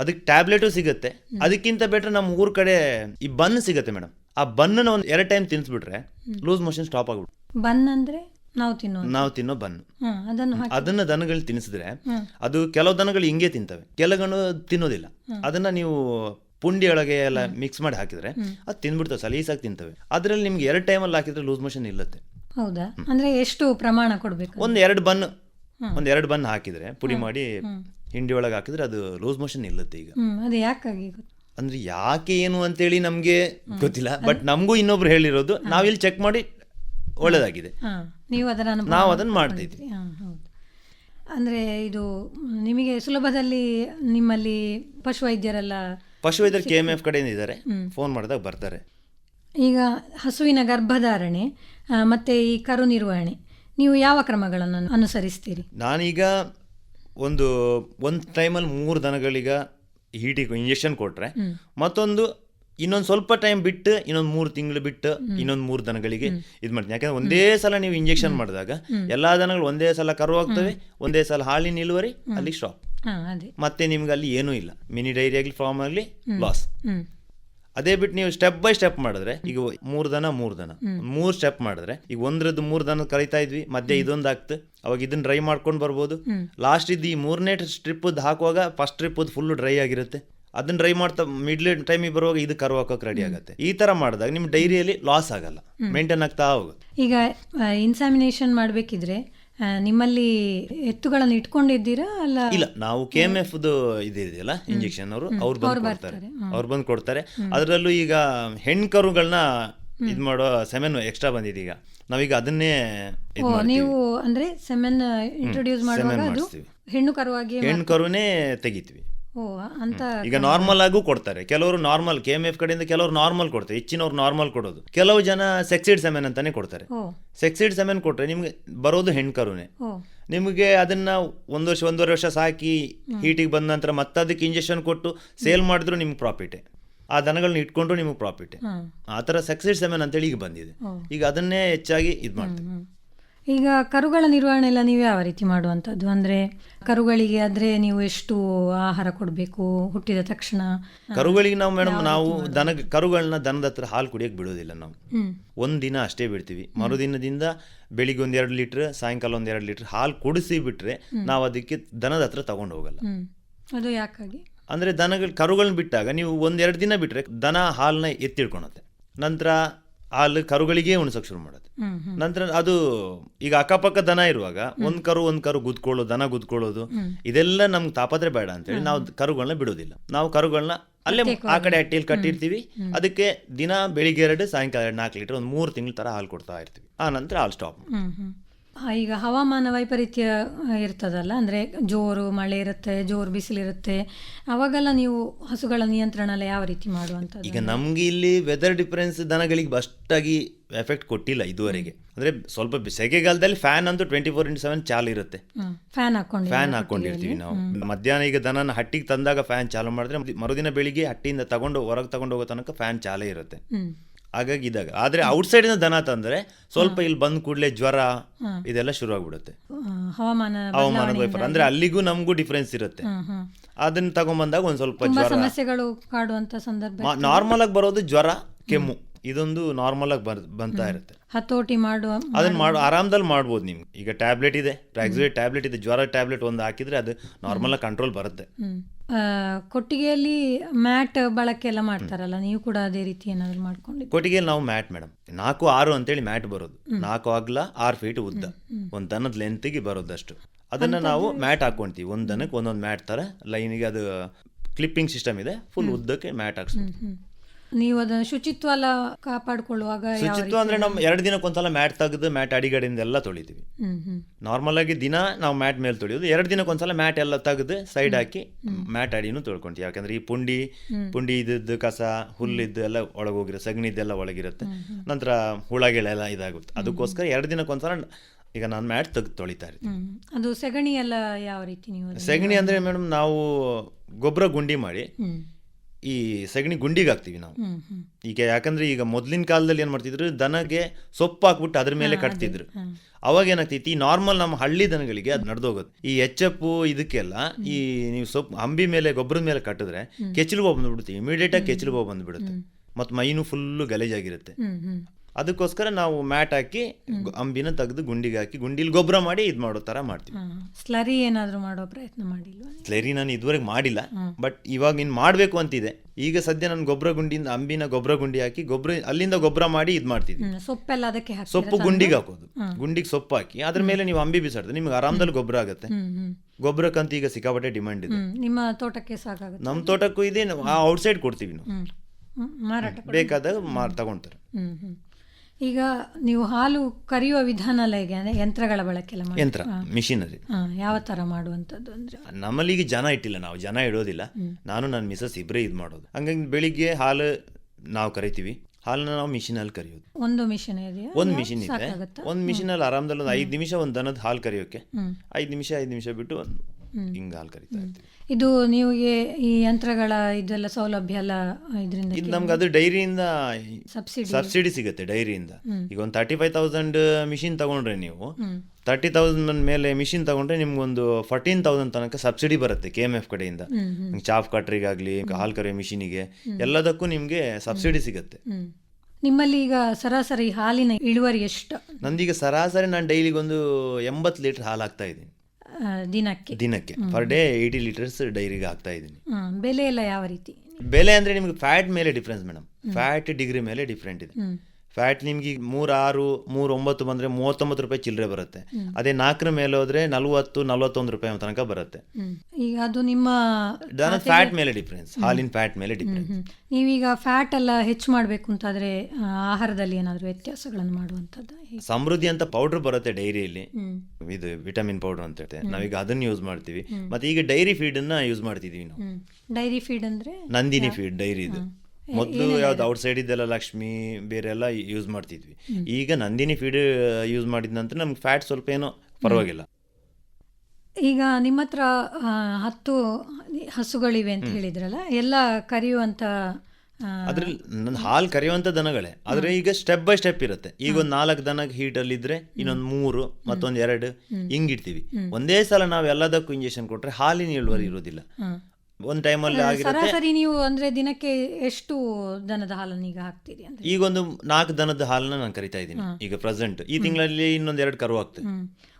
ಅದಕ್ಕೆ ಟ್ಯಾಬ್ಲೆಟು ಸಿಗುತ್ತೆ. ಅದಕ್ಕಿಂತ ಬೆಟ್ರ್ ನಮ್ಮ ಊರ ಕಡೆ ಈ ಬನ್ ಸಿಗುತ್ತೆ ಮೇಡಮ್. ಆ ಬನ್ನ ಒಂದು ಎರಡು ಟೈಮ್ ತಿನ್ಸ್ಬಿಟ್ರೆ ಲೂಸ್ ಮೋಷನ್ ಸ್ಟಾಪ್ ಆಗ್ಬಿಟ್ಟು ಬನ್ ಅಂದ್ರೆ ನಾವು ತಿನ್ನೋ ನಾವು ತಿನ್ನೋ ಬನ್ ಅದನ್ನು ದನಗಳು ತಿನ್ಸಿದ್ರೆ ಅದು ಕೆಲವು ದನಗಳು ಹಿಂಗೆ ತಿಂತವೆ. ಕೆಲವು ತಿನ್ನೋದಿಲ್ಲ. ಅದನ್ನ ನೀವು ಪುಂಡಿ ಒಳಗೆ ಎಲ್ಲ ಮಿಕ್ಸ್ ಮಾಡಿ ಹಾಕಿದ್ರೆ ಅದು ತಿನ್ಬಿಡ್ತವೆ ಸಲೀಸಾಗಿ ತಿಂತವೆ. ಅದರಲ್ಲಿ ನಿಮ್ಗೆ ಎರಡು ಟೈಮಲ್ಲಿ ಹಾಕಿದ್ರೆ ಲೂಸ್ ಮೋಷನ್ ಇಲ್ಲತ್ತೆ. ಹೌದಾ? ಅಂದ್ರೆ ಎಷ್ಟು ಪ್ರಮಾಣ ಕೊಡ್ಬೇಕು? ಒಂದ್ ಎರಡು ಬನ್ ಒಂದ್ ಎರಡು ಬನ್ ಹಾಕಿದ್ರೆ ಪುಡಿ ಮಾಡಿ ಹಿಂಡಿ ಒಳಗೆ ಹಾಕಿದ್ರೆ ಅದು ಲೂಸ್ ಮೋಷನ್ ಇಲ್ಲತ್ತೆ ಈಗ. ಅದು ಯಾಕಾಗಿ ಅಂದ್ರೆ ಯಾಕೆ ಏನು ಅಂತೇಳಿ ನಮ್ಗೆ ಗೊತ್ತಿಲ್ಲ. ಬಟ್ ನಮಗೂ ಇನ್ನೊಬ್ರು ಹೇಳಿರೋದು ನಾವಿಲ್ಲಿ ಚೆಕ್ ಮಾಡಿ ಒಳ್ಳೇದಾಗಿದೆ. ಹಾ ನೀವು ಅದರ ನಾವು ಅದನ್ನ ಮಾಡ್ತಾ ಇದ್ವಿ ಹಾ, ಹೌದು. ಅಂದ್ರೆ ಇದು ನಿಮಗೆ ಸುಲಭದಲ್ಲಿ ನಿಮ್ಮಲ್ಲಿ ಪಶುವೈದ್ಯರೆಲ್ಲ ಪಶುವೈದ್ಯರು ಕೆ ಎಂ ಎಫ್ ಕಡೆಯಿಂದ ಇದ್ದಾರೆ. ಫೋನ್ ಮಾಡಿದಾಗ ಬರ್ತಾರೆ. ಈಗ ಹಸುವಿನ ಗರ್ಭಧಾರಣೆ ಮತ್ತೆ ಈ ಕರು ನಿರ್ವಹಣೆ ನೀವು ಯಾವ ಕ್ರಮಗಳನ್ನು ಅನುಸರಿಸ್ತೀರಿ? ನಾನೀಗ ಒಂದು ಒಂದು ಟೈಮಲ್ಲಿ ಮೂರು ದನಗಳೀಗ ಹೀಟಿಗೆ ಇಂಜೆಕ್ಷನ್ ಕೊಟ್ಟರೆ ಮತ್ತೊಂದು ಇನ್ನೊಂದು ಸ್ವಲ್ಪ ಟೈಮ್ ಬಿಟ್ಟು ಇನ್ನೊಂದು ಮೂರು ತಿಂಗಳು ಬಿಟ್ಟು ಇನ್ನೊಂದು ಮೂರು ದನಗಳಿಗೆ ಇದು ಮಾಡ್ತೀನಿ. ಯಾಕಂದ್ರೆ ಒಂದೇ ಸಲ ನೀವು ಇಂಜೆಕ್ಷನ್ ಮಾಡಿದಾಗ ಎಲ್ಲಾ ದನಗಳು ಒಂದೇ ಸಲ ಕರು ಆಗ್ತವೆ ಒಂದೇ ಸಲ ಹಾಲಿನ ಇಳುವರಿ ಅಲ್ಲಿ ಸ್ಟಾಪ್ ಮತ್ತೆ ನಿಮ್ಗೆ ಅಲ್ಲಿ ಏನೂ ಇಲ್ಲ. ಮಿನಿ ಡೈರಿ ಆಗಲಿ ಫಾರ್ಮ್ ಆಗಲಿ ಲಾಸ್ ಅದೇ ಬಿಟ್ಟು ನೀವು ಸ್ಟೆಪ್ ಬೈ ಸ್ಟೆಪ್ ಮಾಡಿದ್ರೆ ಈಗ ಮೂರು ದನ ಮೂರು ದನ. ಮೂರು ಸ್ಟೆಪ್ ಮಾಡಿದ್ರೆ ಈಗ ಒಂದ್ರದ್ದು ಮೂರು ದನ ಕಲಿತಾ ಇದ್ವಿ ಮಧ್ಯೆ ಇದೊಂದು ಆಗ್ತು ಅವಾಗ ಇದನ್ನ ಡ್ರೈ ಮಾಡ್ಕೊಂಡು ಬರ್ಬೋದು. ಲಾಸ್ಟ್ ಇದ್ದು ಈ ಮೂರನೇ ಸ್ಟ್ರಿಪ್ ಹಾಕುವಾಗ ಫಸ್ಟ್ ಟ್ರಿಪ್ ಫುಲ್ ಡ್ರೈ ಆಗಿರುತ್ತೆ. ಅದನ್ನ ಡ್ರೈ ಮಾಡ್ತಾ ಮಿಡ್ಲ್ ಟೈಮಿಗೆ ಬರುವಾಗ ಇದು ಕರು ಹಾಕೋಕೆ ರೆಡಿ ಆಗುತ್ತೆ. ಈ ತರ ಮಾಡಿದಾಗ ನಿಮ್ಮ ಡೈರಿಯಲ್ಲಿ ಲಾಸ್ ಆಗಲ್ಲ. ಮೇಂಟೈನ್ ಆಗ್ತಾ ಹೋಗುತ್ತೆ. ಈಗ ಇನ್ಸಾಮಿನೇಷನ್ ಮಾಡಬೇಕಿದ್ರೆ ನಿಮ್ಮಲ್ಲಿ ಎತ್ತುಗಳನ್ನು ಇಟ್ಕೊಂಡಿದ್ದೀರಾ? ಅಲ್ಲ ಇಲ್ಲ ನಾವು ಕೆ ಎಂ ಎಫ್ ಇದೆಯಲ್ಲ ಇಂಜೆಕ್ಷನ್ ಅವರು ಅವ್ರು ಬಂದು ಕೊಡ್ತಾರೆ. ಅವ್ರು ಬಂದು ಕೊಡ್ತಾರೆ. ಅದರಲ್ಲೂ ಈಗ ಹೆಣ್ಕರುಗಳನ್ನ ಇದು ಮಾಡೋ ಸೆಮೆನ್ ಎಕ್ಸ್ಟ್ರಾ ಬಂದಿದೆ ಈಗ. ನಾವೀಗ ಅದನ್ನೇ ನೀವು ಅಂದ್ರೆ ಸೆಮೆನ್ ಇಂಟ್ರೊಡ್ಯೂಸ್ ಮಾಡುವಾಗ ಅದು ಹೆಣ್ಣು ಕರುವಾಗಿ ಹೆಣ್ಕರುನೇ ತೆಗಿತೀವಿ. ಓ ಅಂತ ಈಗ ನಾರ್ಮಲ್ ಆಗೂ ಕೊಡ್ತಾರೆ. ಕೆಲವರು ನಾರ್ಮಲ್ ಕೆ ಎಂ ಎಫ್ ಕಡೆಯಿಂದ ಕೆಲವರು ನಾರ್ಮಲ್ ಕೊಡ್ತಾರೆ. ಹೆಚ್ಚಿನವ್ರು ನಾರ್ಮಲ್ ಕೊಡೋದು. ಕೆಲವು ಜನ ಸೆಕ್ಸಿಡ್ ಸೆಮೆನ್ ಅಂತಾನೆ ಕೊಡ್ತಾರೆ. ಸೆಕ್ಸೈಡ್ ಸೆಮೆನ್ ಕೊಟ್ರೆ ನಿಮ್ಗೆ ಬರೋದು ಹೆಣ್ಕರುನೆ. ನಿಮಗೆ ಅದನ್ನ ಒಂದು ವರ್ಷ ಒಂದೂವರೆ ವರ್ಷ ಸಾಕಿ ಹೀಟಿಗೆ ಬಂದ ನಂತರ ಮತ್ತೆ ಅದಕ್ಕೆ ಇಂಜೆಕ್ಷನ್ ಕೊಟ್ಟು ಸೇಲ್ ಮಾಡಿದ್ರು ನಿಮ್ಗೆ ಪ್ರಾಫಿಟೇ ಆ ದನಗಳನ್ನ ಇಟ್ಕೊಂಡ್ರು ನಿಮ್ಗೆ ಪ್ರಾಫಿಟ್ ಆ ಥರ ಸೆಕ್ಸಿಡ್ ಸೆಮೆನ್ ಅಂತೇಳಿ ಈಗ ಬಂದಿದೆ. ಈಗ ಅದನ್ನೇ ಹೆಚ್ಚಾಗಿ ಇದು ಮಾಡ್ತೀವಿ. ಈಗ ಕರುಗಳ ನಿರ್ವಹಣೆ ಎಲ್ಲ ನೀವು ಯಾವ ರೀತಿ ಮಾಡುವಂಥದ್ದು? ಅಂದರೆ ಕರುಗಳಿಗೆ ಆದರೆ ನೀವು ಎಷ್ಟು ಆಹಾರ ಕೊಡಬೇಕು ಹುಟ್ಟಿದ ತಕ್ಷಣ? ಕರುಗಳಿಗೆ ನಾವು ಮೇಡಮ್ ನಾವು ದನ ಕರುಗಳನ್ನ ದನದ ಹತ್ರ ಹಾಲು ಕುಡಿಯೋಕೆ ಬಿಡೋದಿಲ್ಲ ನಾವು. ಒಂದಿನ ದಿನ ಅಷ್ಟೇ ಬಿಡ್ತೀವಿ. ಮರುದಿನದಿಂದ ಬೆಳಿಗ್ಗೆ ಒಂದೆರಡು ಎರಡು ಲೀಟ್ರ್ ಸಾಯಂಕಾಲ ಒಂದೆರಡು ಎರಡು ಲೀಟ್ರ್ ಹಾಲು ಕುಡಿಸಿ ಬಿಟ್ರೆ ನಾವು ಅದಕ್ಕೆ ದನದ ಹತ್ರ ತಗೊಂಡು ಹೋಗಲ್ಲ. ಅದು ಯಾಕಾಗಿ? ಅಂದ್ರೆ ದನಗಳು ಕರುಗಳನ್ನ ಬಿಟ್ಟಾಗ ನೀವು ಒಂದೆರಡು ದಿನ ಬಿಟ್ಟರೆ ದನ ಹಾಲನ್ನ ಎತ್ತಿಡ್ಕೊಳತ್ತೆ ನಂತರ ಹಾಲು ಕರುಗಳಿಗೆ ಉಣ್ಸಕ್ ಶುರು ಮಾಡುತ್ತೆ. ನಂತರ ಅದು ಈಗ ಅಕ್ಕಪಕ್ಕ ದನ ಇರುವಾಗ ಒಂದ್ ಕರು ಒಂದ್ ಕರು ಗುದ್ಕೊಳ್ಳೋ ದನ ಗುದ್ಕೊಳ್ಳೋದು. ಇದೆಲ್ಲ ನಮ್ಗೆ ತಾಪತ್ರೆ ಬೇಡ ಅಂತೇಳಿ ನಾವು ಕರುಗಳನ್ನ ಬಿಡೋದಿಲ್ಲ. ನಾವು ಕರುಗಳನ್ನ ಅಲ್ಲೇ ಆ ಕಡೆ ಅಟ್ಟಿಯಲ್ಲಿ ಕಟ್ಟಿರ್ತೀವಿ. ಅದಕ್ಕೆ ದಿನ ಬೆಳಿಗ್ಗೆ ಎರಡು ಸಾಯಂಕಾಲ ಎರಡು ನಾಲ್ಕು ಲೀಟರ್ ಒಂದು ಮೂರು ತಿಂಗಳ ತರ ಹಾಲು ಕೊಡ್ತಾ ಇರ್ತೀವಿ. ಆ ನಂತರ ಹಾಲು ಸ್ಟಾಪ್ ಈಗ ಹವಾಮಾನ ವೈಪರೀತ್ಯ ಇರ್ತದಲ್ಲ ಅಂದರೆ ಜೋರು ಮಳೆ ಇರುತ್ತೆ ಜೋರು ಬಿಸಿಲಿರುತ್ತೆ ಅವಾಗೆಲ್ಲ ನೀವು ಹಸುಗಳ ನಿಯಂತ್ರಣ ಎಲ್ಲ ಯಾವ ರೀತಿ ಮಾಡುವಂಥದ್ದು? ಈಗ ನಮ್ಗೆ ಇಲ್ಲಿ ವೆದರ್ ಡಿಫರೆನ್ಸ್ ದನಗಳಿಗೆ ಅಷ್ಟಾಗಿ ಎಫೆಕ್ಟ್ ಕೊಟ್ಟಿಲ್ಲ ಇದುವರೆಗೆ. ಅಂದ್ರೆ ಸ್ವಲ್ಪ ಸೆಕೆಗಾಲದಲ್ಲಿ ಫ್ಯಾನ್ ಅಂತೂ ಟ್ವೆಂಟಿ ಫೋರ್ ಇಂಟು ಸೆವೆನ್ ಚಾಲು ಇರುತ್ತೆ. ಫ್ಯಾನ್ ಹಾಕೊಂಡು ಫ್ಯಾನ್ ಹಾಕೊಂಡಿರ್ತೀವಿ ನಾವು. ಮಧ್ಯಾಹ್ನ ಈಗ ದನನ ಹಟ್ಟಿಗೆ ತಂದಾಗ ಫ್ಯಾನ್ ಚಾಲು ಮಾಡಿದ್ರೆ ಮರುದಿನ ಬೆಳಿಗ್ಗೆ ಹಟ್ಟಿಯಿಂದ ತಗೊಂಡು ಹೊರಗೆ ತಗೊಂಡು ಹೋಗೋ ತನಕ ಫ್ಯಾನ್ ಚಾಲೇ ಇರುತ್ತೆ. ಹಾಗಾಗಿ ಇದಾಗ. ಆದ್ರೆ ಔಟ್ಸೈಡ್ ದನ ತಂದ್ರೆ ಸ್ವಲ್ಪ ಇಲ್ಲಿ ಬಂದ ಕೂಡಲೇ ಜ್ವರ ಇದೆಲ್ಲ ಶುರು ಆಗ್ಬಿಡುತ್ತೆ ಹವಾಮಾನ ಹವಾಮಾನ ಬದಲಾವಣೆಯಿಂದ ವೈಫಲ್ಯ ಅಂದ್ರೆ ಅಲ್ಲಿಗೂ ನಮಗೂ ಡಿಫ್ರೆನ್ಸ್ ಇರುತ್ತೆ. ಅದನ್ನ ತಗೊಂಬಂದಾಗ ಒಂದ್ ಸ್ವಲ್ಪ ಜ್ವರ. ಸಮಸ್ಯೆಗಳು ಕಾಡುವಂತ ಸಂದರ್ಭ ನಾರ್ಮಲ್ ಆಗಿ ಬರೋದು ಜ್ವರ ಕೆಮ್ಮು. ಇದೊಂದು ನಾರ್ಮಲ್ ಆಗಿ ಬರ್ ಬಂತಾ ಇರುತ್ತೆ. ಹತೋಟಿ ಮಾಡುವ ಅದನ್ನ ಮಾಡು ಆರಾಮದಲ್ಲಿ ಮಾಡ್ಬೋದು ನಿಮ್ಗೆ. ಈಗ ಟ್ಯಾಬ್ಲೆಟ್ ಇದೆ ಪ್ರಾಕ್ಸಿಲೇಟ್ ಟ್ಯಾಬ್ಲೆಟ್ ಇದೆ ಜ್ವರ ಟ್ಯಾಬ್ಲೆಟ್ ಒಂದು ಹಾಕಿದ್ರೆ ಅದು ನಾರ್ಮಲ್ ಆಗಿ ಕಂಟ್ರೋಲ್ ಬರುತ್ತೆ. ಕೊಟ್ಟಿಗೆಯಲ್ಲಿ ಮ್ಯಾಟ್ ಬಳಕೆ ಎಲ್ಲ ಮಾಡ್ತಾರಲ್ಲ ನೀವು ಕೂಡ ಅದೇ ರೀತಿ ಏನಾದ್ರು ಮಾಡ್ಕೊಂಡು ಕೊಟ್ಟಿಗೆಯಲ್ಲಿ ನಾವು ಮ್ಯಾಟ್ ಮೇಡಮ್ ನಾಲ್ಕು ಆರು ಅಂತೇಳಿ ಮ್ಯಾಟ್ ಬರೋದು. ನಾಲ್ಕು ಅಗ್ಲ ಆರು ಫೀಟ್ ಉದ್ದ. ಒಂದು ದನದ ಲೆಂತ್ಗೆ ಬರೋದಷ್ಟು. ಅದನ್ನ ನಾವು ಮ್ಯಾಟ್ ಹಾಕೊಂತೀವಿ ಒಂದು ದನಕ್ಕೆ ಒಂದೊಂದು ಮ್ಯಾಟ್ ತರ ಲೈನಿಗೆ ಅದು ಕ್ಲಿಪ್ಪಿಂಗ್ ಸಿಸ್ಟಮ್ ಇದೆ ಫುಲ್ ಉದ್ದಕ್ಕೆ ಮ್ಯಾಟ್ ಹ್ಮ್. ನೀವು ಅದನ್ನ ಶುಚಿತ್ವ ಎಲ್ಲ ಕಾಪಾಡ್ಕೊಳ್ಳುವಾಗ ಶುಚಿತ್ವ ಅಂದ್ರೆ ನಮ್ಮ ಎರಡು ದಿನಕ್ಕೊಂದ್ಸಲ ಮ್ಯಾಟ್ ತೆಗೆದು ಮ್ಯಾಟ್ ಅಡಿಗಡೆಯಿಂದ ಎಲ್ಲ ತೊಳಿತೀವಿ. ನಾರ್ಮಲ್ ಆಗಿ ದಿನ ನಾವು ಮ್ಯಾಟ್ ಮೇಲೆ ತೊಳೆಯೋದು. ಎರಡು ದಿನಕ್ಕೊಂದ್ಸಲ ಮ್ಯಾಟ್ ಎಲ್ಲ ತೆಗೆದು ಸೈಡ್ ಹಾಕಿ ಮ್ಯಾಟ್ ಅಡಿನೂ ತೊಳ್ಕೊಂತೀವಿ. ಯಾಕಂದ್ರೆ ಈ ಪುಂಡಿ ಪುಂಡಿ ಇದ್ದದ್ದು ಕಸ ಹುಲ್ಲಿದ್ದು ಎಲ್ಲ ಒಳಗೋಗಿರೋ ಸಗಣಿದ್ದೆಲ್ಲ ಒಳಗಿರುತ್ತೆ. ನಂತರ ಹುಳಗಳೆಲ್ಲ ಇದಾಗುತ್ತೆ. ಅದಕ್ಕೋಸ್ಕರ ಎರಡು ದಿನಕ್ಕೊಂದ್ಸಲ ಈಗ ನಾನು ಮ್ಯಾಟ್ ತೆಗೆದು ತೊಳಿತಾ ಇರ್ತೀನಿ. ಅದು ಸಗಣಿ ಎಲ್ಲ ಯಾವ ರೀತಿ ನೀವು ಸಗಣಿ ಅಂದ್ರೆ ಮೇಡಮ್ ನಾವು ಗೊಬ್ಬರ ಗುಂಡಿ ಮಾಡಿ ಈ ಸಗಣಿ ಗುಂಡಿಗೆ ಹಾಕ್ತೀವಿ ನಾವು. ಈಗ ಯಾಕಂದ್ರೆ ಈಗ ಮೊದಲಿನ ಕಾಲದಲ್ಲಿ ಏನ್ ಮಾಡ್ತಿದ್ರು? ದನಗೆ ಸೊಪ್ಪು ಹಾಕ್ಬಿಟ್ಟು ಅದ್ರ ಮೇಲೆ ಕಟ್ತಿದ್ರು. ಅವಾಗ ಏನಾಗ್ತೈತಿ ಈ ನಾರ್ಮಲ್ ನಮ್ಮ ಹಳ್ಳಿ ದನಗಳಿಗೆ ಅದು ನಡೆದೋಗುತ್ತೆ ಈ ಎಚ್ಚಪ್ಪು ಇದಕ್ಕೆಲ್ಲ ಈ ನೀವು ಸೊಪ್ಪು ಅಂಬಿ ಮೇಲೆ ಗೊಬ್ಬರದ ಮೇಲೆ ಕಟ್ಟಿದ್ರೆ ಕೆಚ್ಚಲು ಬಾವು ಬಂದ್ಬಿಡುತ್ತೆ. ಇಮಿಡಿಯೇಟ್ ಆಗಿ ಕೆಚ್ಚಲು ಬಾವು ಬಂದ್ಬಿಡುತ್ತೆ. ಮತ್ತು ಮೈನು ಫುಲ್ಲು ಗಲೀಜಾಗಿರುತ್ತೆ. ಅದಕ್ಕೋಸ್ಕರ ನಾವು ಮ್ಯಾಟ್ ಹಾಕಿ ಅಂಬಿನ ತೆಗೆದು ಗುಂಡಿಗೆ ಹಾಕಿ ಗುಂಡಿಲಿ ಗೊಬ್ಬರ ಮಾಡಿ ಇದು ಮಾಡೋ ಥರ ಮಾಡ್ತೀವಿ. ಸ್ಲರಿ ಏನಾದರೂ ಮಾಡೋ ಪ್ರಯತ್ನ ಮಾಡಿಲ್ಲ ಸ್ಲರಿ ನಾನು ಇದುವರೆಗೆ ಮಾಡಿಲ್ಲ ಬಟ್ ಇವಾಗ ಇನ್ನು ಮಾಡಬೇಕು ಅಂತಿದೆ. ಈಗ ಸದ್ಯ ನಾನು ಗೊಬ್ಬರ ಗುಂಡಿಯಿಂದ ಅಂಬಿನ ಗೊಬ್ಬರ ಗುಂಡಿ ಹಾಕಿ ಗೊಬ್ಬರ ಅಲ್ಲಿಂದ ಗೊಬ್ಬರ ಮಾಡಿ ಇದು ಮಾಡ್ತಿದ್ವಿ. ಸೊಪ್ಪೆಲ್ಲ ಅದಕ್ಕೆ ಸೊಪ್ಪು ಗುಂಡಿಗೆ ಹಾಕೋದು. ಗುಂಡಿಗೆ ಸೊಪ್ಪು ಹಾಕಿ ಅದ್ರ ಮೇಲೆ ನೀವು ಅಂಬಿ ಬಿಸಾಡಿದ್ರೆ ನಿಮ್ಗೆ ಆರಾಮದಲ್ಲಿ ಗೊಬ್ಬರ ಆಗುತ್ತೆ. ಗೊಬ್ಬರಕ್ಕಂತ ಈಗ ಸಿಕ್ಕಾಪಟ್ಟೆ ಡಿಮಾಂಡ್ ಇದೆ. ನಿಮ್ಮ ತೋಟಕ್ಕೆ ಸಾಕಾಗುತ್ತೆ. ನಮ್ಮ ತೋಟಕ್ಕೂ ಇದೆ ಔಟ್ಸೈಡ್ ಕೊಡ್ತೀವಿ ನಾವು. ಮಾರಾಟ ಬೇಕಾದಾಗ ಮಾರ್ ಹ್ಮ್. ಈಗ ನೀವು ಹಾಲು ಕರೆಯುವ ವಿಧಾನ ಎಲ್ಲ ಹೇಗೆ ಅಂದ್ರೆ ಯಂತ್ರಗಳ ಬಳಕೆ ಎಲ್ಲ ಮಾಡಿ ಯಂತ್ರ ಮಿಷಿನರಿ. ಯಾವ ತರ ಮಾಡುವಂಥದ್ದು ಅಂದ್ರೆ? ನಮ್ಮಲ್ಲಿ ಈಗ ಜನ ಇಟ್ಟಿಲ್ಲ ನಾವು ಜನ ಇಡೋದಿಲ್ಲ. ನಾನು ನನ್ನ ಮಿಸಸ್ ಇಬ್ಬರೇ ಇದು ಮಾಡೋದು. ಹಂಗಾಗಿ ಬೆಳಿಗ್ಗೆ ಹಾಲು ನಾವು ಕರಿತೀವಿ. ಹಾಲನ್ನ ನಾವು ಮಿಷಿನಲ್ಲಿ ಕರಿಯೋದು. ಒಂದು ಮಿಷಿನ್ ಇದೆಯಾ? ಒಂದು ಮಿಷಿನ್ ಇದೆ. ಒಂದು ಒಂದು ಮಿಷಿನಲ್ಲಿ ಆರಾಮದಲ್ಲಿ ಒಂದು ಐದು ನಿಮಿಷ ಒಂದು ದನದ ಹಾಲು ಕರಿಯೋಕೆ. ಐದು ನಿಮಿಷ ಐದು ನಿಮಿಷ ಬಿಟ್ಟು ಒಂದು ಹಿಂಗೆ ಹಾಲು ಕರಿತಾ ಇರ್ತೀವಿ. ಇದು ನಿಮಗೆ ಈ ಯಂತ್ರಗಳ ಇದೆಲ್ಲ ಸೌಲಭ್ಯ ಎಲ್ಲ ಇದರಿಂದ ಇದು ನಮ್ಗೆ ಅದು ಡೈರಿಯಿಂದ ಸಬ್ಸಿಡಿ ಸಬ್ಸಿಡಿ ಸಿಗುತ್ತೆ ಡೈರಿಯಿಂದ. ಈಗ ಒಂದು ತರ್ಟಿ ಫೈವ್ ತೌಸಂಡ್ ಮಿಷಿನ್ ತಗೊಂಡ್ರೆ ನೀವು ತರ್ಟಿ ತೌಸಂಡ್ ಮೇಲೆ ಮಿಷಿನ್ ತಗೊಂಡ್ರೆ ನಿಮ್ಗೊಂದು ಫೋರ್ಟೀನ್ ತೌಸಂಡ್ ತನಕ ಸಬ್ಸಿಡಿ ಬರುತ್ತೆ ಕೆ ಎಂ ಎಫ್ ಕಡೆಯಿಂದ. ಚಾಫ್ ಕಟ್ರಿಗಾಗ್ಲಿ ಹಾಲ್ ಕರೆ ಮಿಷಿನಿಗೆ ಎಲ್ಲದಕ್ಕೂ ನಿಮಗೆ ಸಬ್ಸಿಡಿ ಸಿಗುತ್ತೆ. ನಿಮ್ಮಲ್ಲಿ ಈಗ ಸರಾಸರಿ ಹಾಲಿನ ಇಳುವರಿ ಎಷ್ಟು? ನಂದೀಗ ಸರಾಸರಿ ನಾನು ಡೈಲಿಗೆ ಒಂದು ಎಂಬತ್ತು ಲೀಟರ್ ಹಾಲು ಹಾಕ್ತಾ ಇದ್ದೀನಿ. ದಿನಕ್ಕೆ. ದಿನಕ್ಕೆ. ಪರ್ ಡೇ ಏಯ್ಟಿ ಲೀಟರ್ಸ್ ಡೈರಿಗೆ ಹಾಕ್ತಾ ಇದ್ದೀನಿ. ಬೆಲೆ ಎಲ್ಲ ಯಾವ ರೀತಿ? ಬೆಲೆ ಅಂದ್ರೆ ನಿಮ್ಗೆ ಫ್ಯಾಟ್ ಮೇಲೆ ಡಿಫ್ರೆನ್ಸ್ ಮೇಡಮ್ ಫ್ಯಾಟ್ ಡಿಗ್ರಿ ಮೇಲೆ ಡಿಫ್ರೆಂಟ್ ಇದೆ. ಫ್ಯಾಟ್ ನಿಮ್ಗೆ ಈಗ ಮೂರು ಆರು ಮೂರು ಒಂಬತ್ತು ಬಂದ್ರೆ ಮೂವತ್ತೊಂಬತ್ತು ರೂಪಾಯಿ ಚಿಲ್ಲರೆ ಬರುತ್ತೆ. ಅದೇ ನಾಲ್ಕರ ಮೇಲೆ ಹೋದ್ರೆ ನಲವತ್ತು ನಲ್ವತ್ತೊಂದು ರೂಪಾಯಿ ತನಕ ಬರುತ್ತೆ. ಈಗ ಅದು ನಿಮ್ಮ ಫ್ಯಾಟ್ ಮೇಲೆ ಡಿಫ್ರೆನ್ಸ್ ಹಾಲಿನ ಫ್ಯಾಟ್ ಮೇಲೆ ಡಿಫ್ರೆನ್ಸ್. ನೀವೀಗ ಫ್ಯಾಟ್ ಎಲ್ಲ ಹೆಚ್ಚು ಮಾಡಬೇಕು ಅಂತಾದ್ರೆ ಆಹಾರದಲ್ಲಿ ಏನಾದರೂ ವ್ಯತ್ಯಾಸಗಳನ್ನು ಮಾಡುವಂಥದ್ದು ಸಮೃದ್ಧಿ ಅಂತ ಪೌಡರ್ ಬರುತ್ತೆ ಡೈರಿಯಲ್ಲಿ. ಇದು ವಿಟಮಿನ್ ಪೌಡರ್ ಅಂತ ಹೇಳ್ತೇವೆ ನಾವೀಗ ಅದನ್ನ ಯೂಸ್ ಮಾಡ್ತೀವಿ. ಮತ್ತೆ ಈಗ ಡೈರಿ ಫೀಡ್ ಅನ್ನ ಯೂಸ್ ಮಾಡ್ತಿದೀವಿ ನಾವು. ಡೈರಿ ಫೀಡ್ ಅಂದ್ರೆ? ನಂದಿನಿ ಫೀಡ್ ಡೈರಿ ಇದು. ಮೊದಲು ಯಾವ್ದು ಔಟ್ ಸೈಡ್ ಇದ್ದೆಲ್ಲ ಲಕ್ಷ್ಮಿ ಬೇರೆ ಎಲ್ಲ ಯೂಸ್ ಮಾಡ್ತಿದ್ವಿ ಈಗ ನಂದಿನಿ ಫೀಡ್ ಯೂಸ್ ಮಾಡಿದ ನಂತರ ನಮ್ಗೆ ಫ್ಯಾಟ್ ಸ್ವಲ್ಪ ಏನೋ ಪರವಾಗಿಲ್ಲ. ಈಗ ನಿಮ್ಮ ಹತ್ರ ಹತ್ತು ಹಸುಗಳಿವೆ ಅಂತ ಹೇಳಿದ್ರಲ್ಲ ಎಲ್ಲ ಕರೆಯುವಂತ ಅದ್ರಲ್ಲಿ ನನ್ನ ಹಾಲು ಕರೆಯುವಂತ ದನಗಳೇ. ಆದ್ರೆ ಈಗ ಸ್ಟೆಪ್ ಬೈ ಸ್ಟೆಪ್ ಇರುತ್ತೆ. ಈಗ ಒಂದ್ ನಾಲ್ಕು ದನ ಹೀಟ್ ಅಲ್ಲಿ ಇದ್ರೆ ಇನ್ನೊಂದ್ ಮೂರು ಮತ್ತೊಂದ್ ಎರಡು ಹಿಂಗಿಡ್ತೀವಿ ಒಂದೇ ಸಲ ನಾವು ಎಲ್ಲದಕ್ಕೂ ಇಂಜೆಕ್ಷನ್ ಕೊಟ್ರೆ ಹಾಲಿನ ಇಳುವರಿ ಇರೋದಿಲ್ಲ. ಒಂದ್ ಟೈಮಲ್ಲಿ ಆಗಿರುತ್ತೆ. ಸರಾಸರಿ ನೀವು ಅಂದ್ರೆ ದಿನಕ್ಕೆ ಎಷ್ಟು ದನದ ಹಾಲನ್ನು ಈಗ ಹಾಕ್ತೀರಿ ಅಂದ್ರೆ? ಈಗ ಒಂದು ನಾಲ್ಕು ದನದ ಹಾಲನ್ನ ನಾನು ಕರಿತಾ ಇದ್ದೀನಿ ಈಗ ಪ್ರೆಸೆಂಟ್ ಈ ತಿಂಗಳಲ್ಲಿ ಇನ್ನೊಂದ್ ಎರಡು ಕರು ಆಗ್ತದೆ.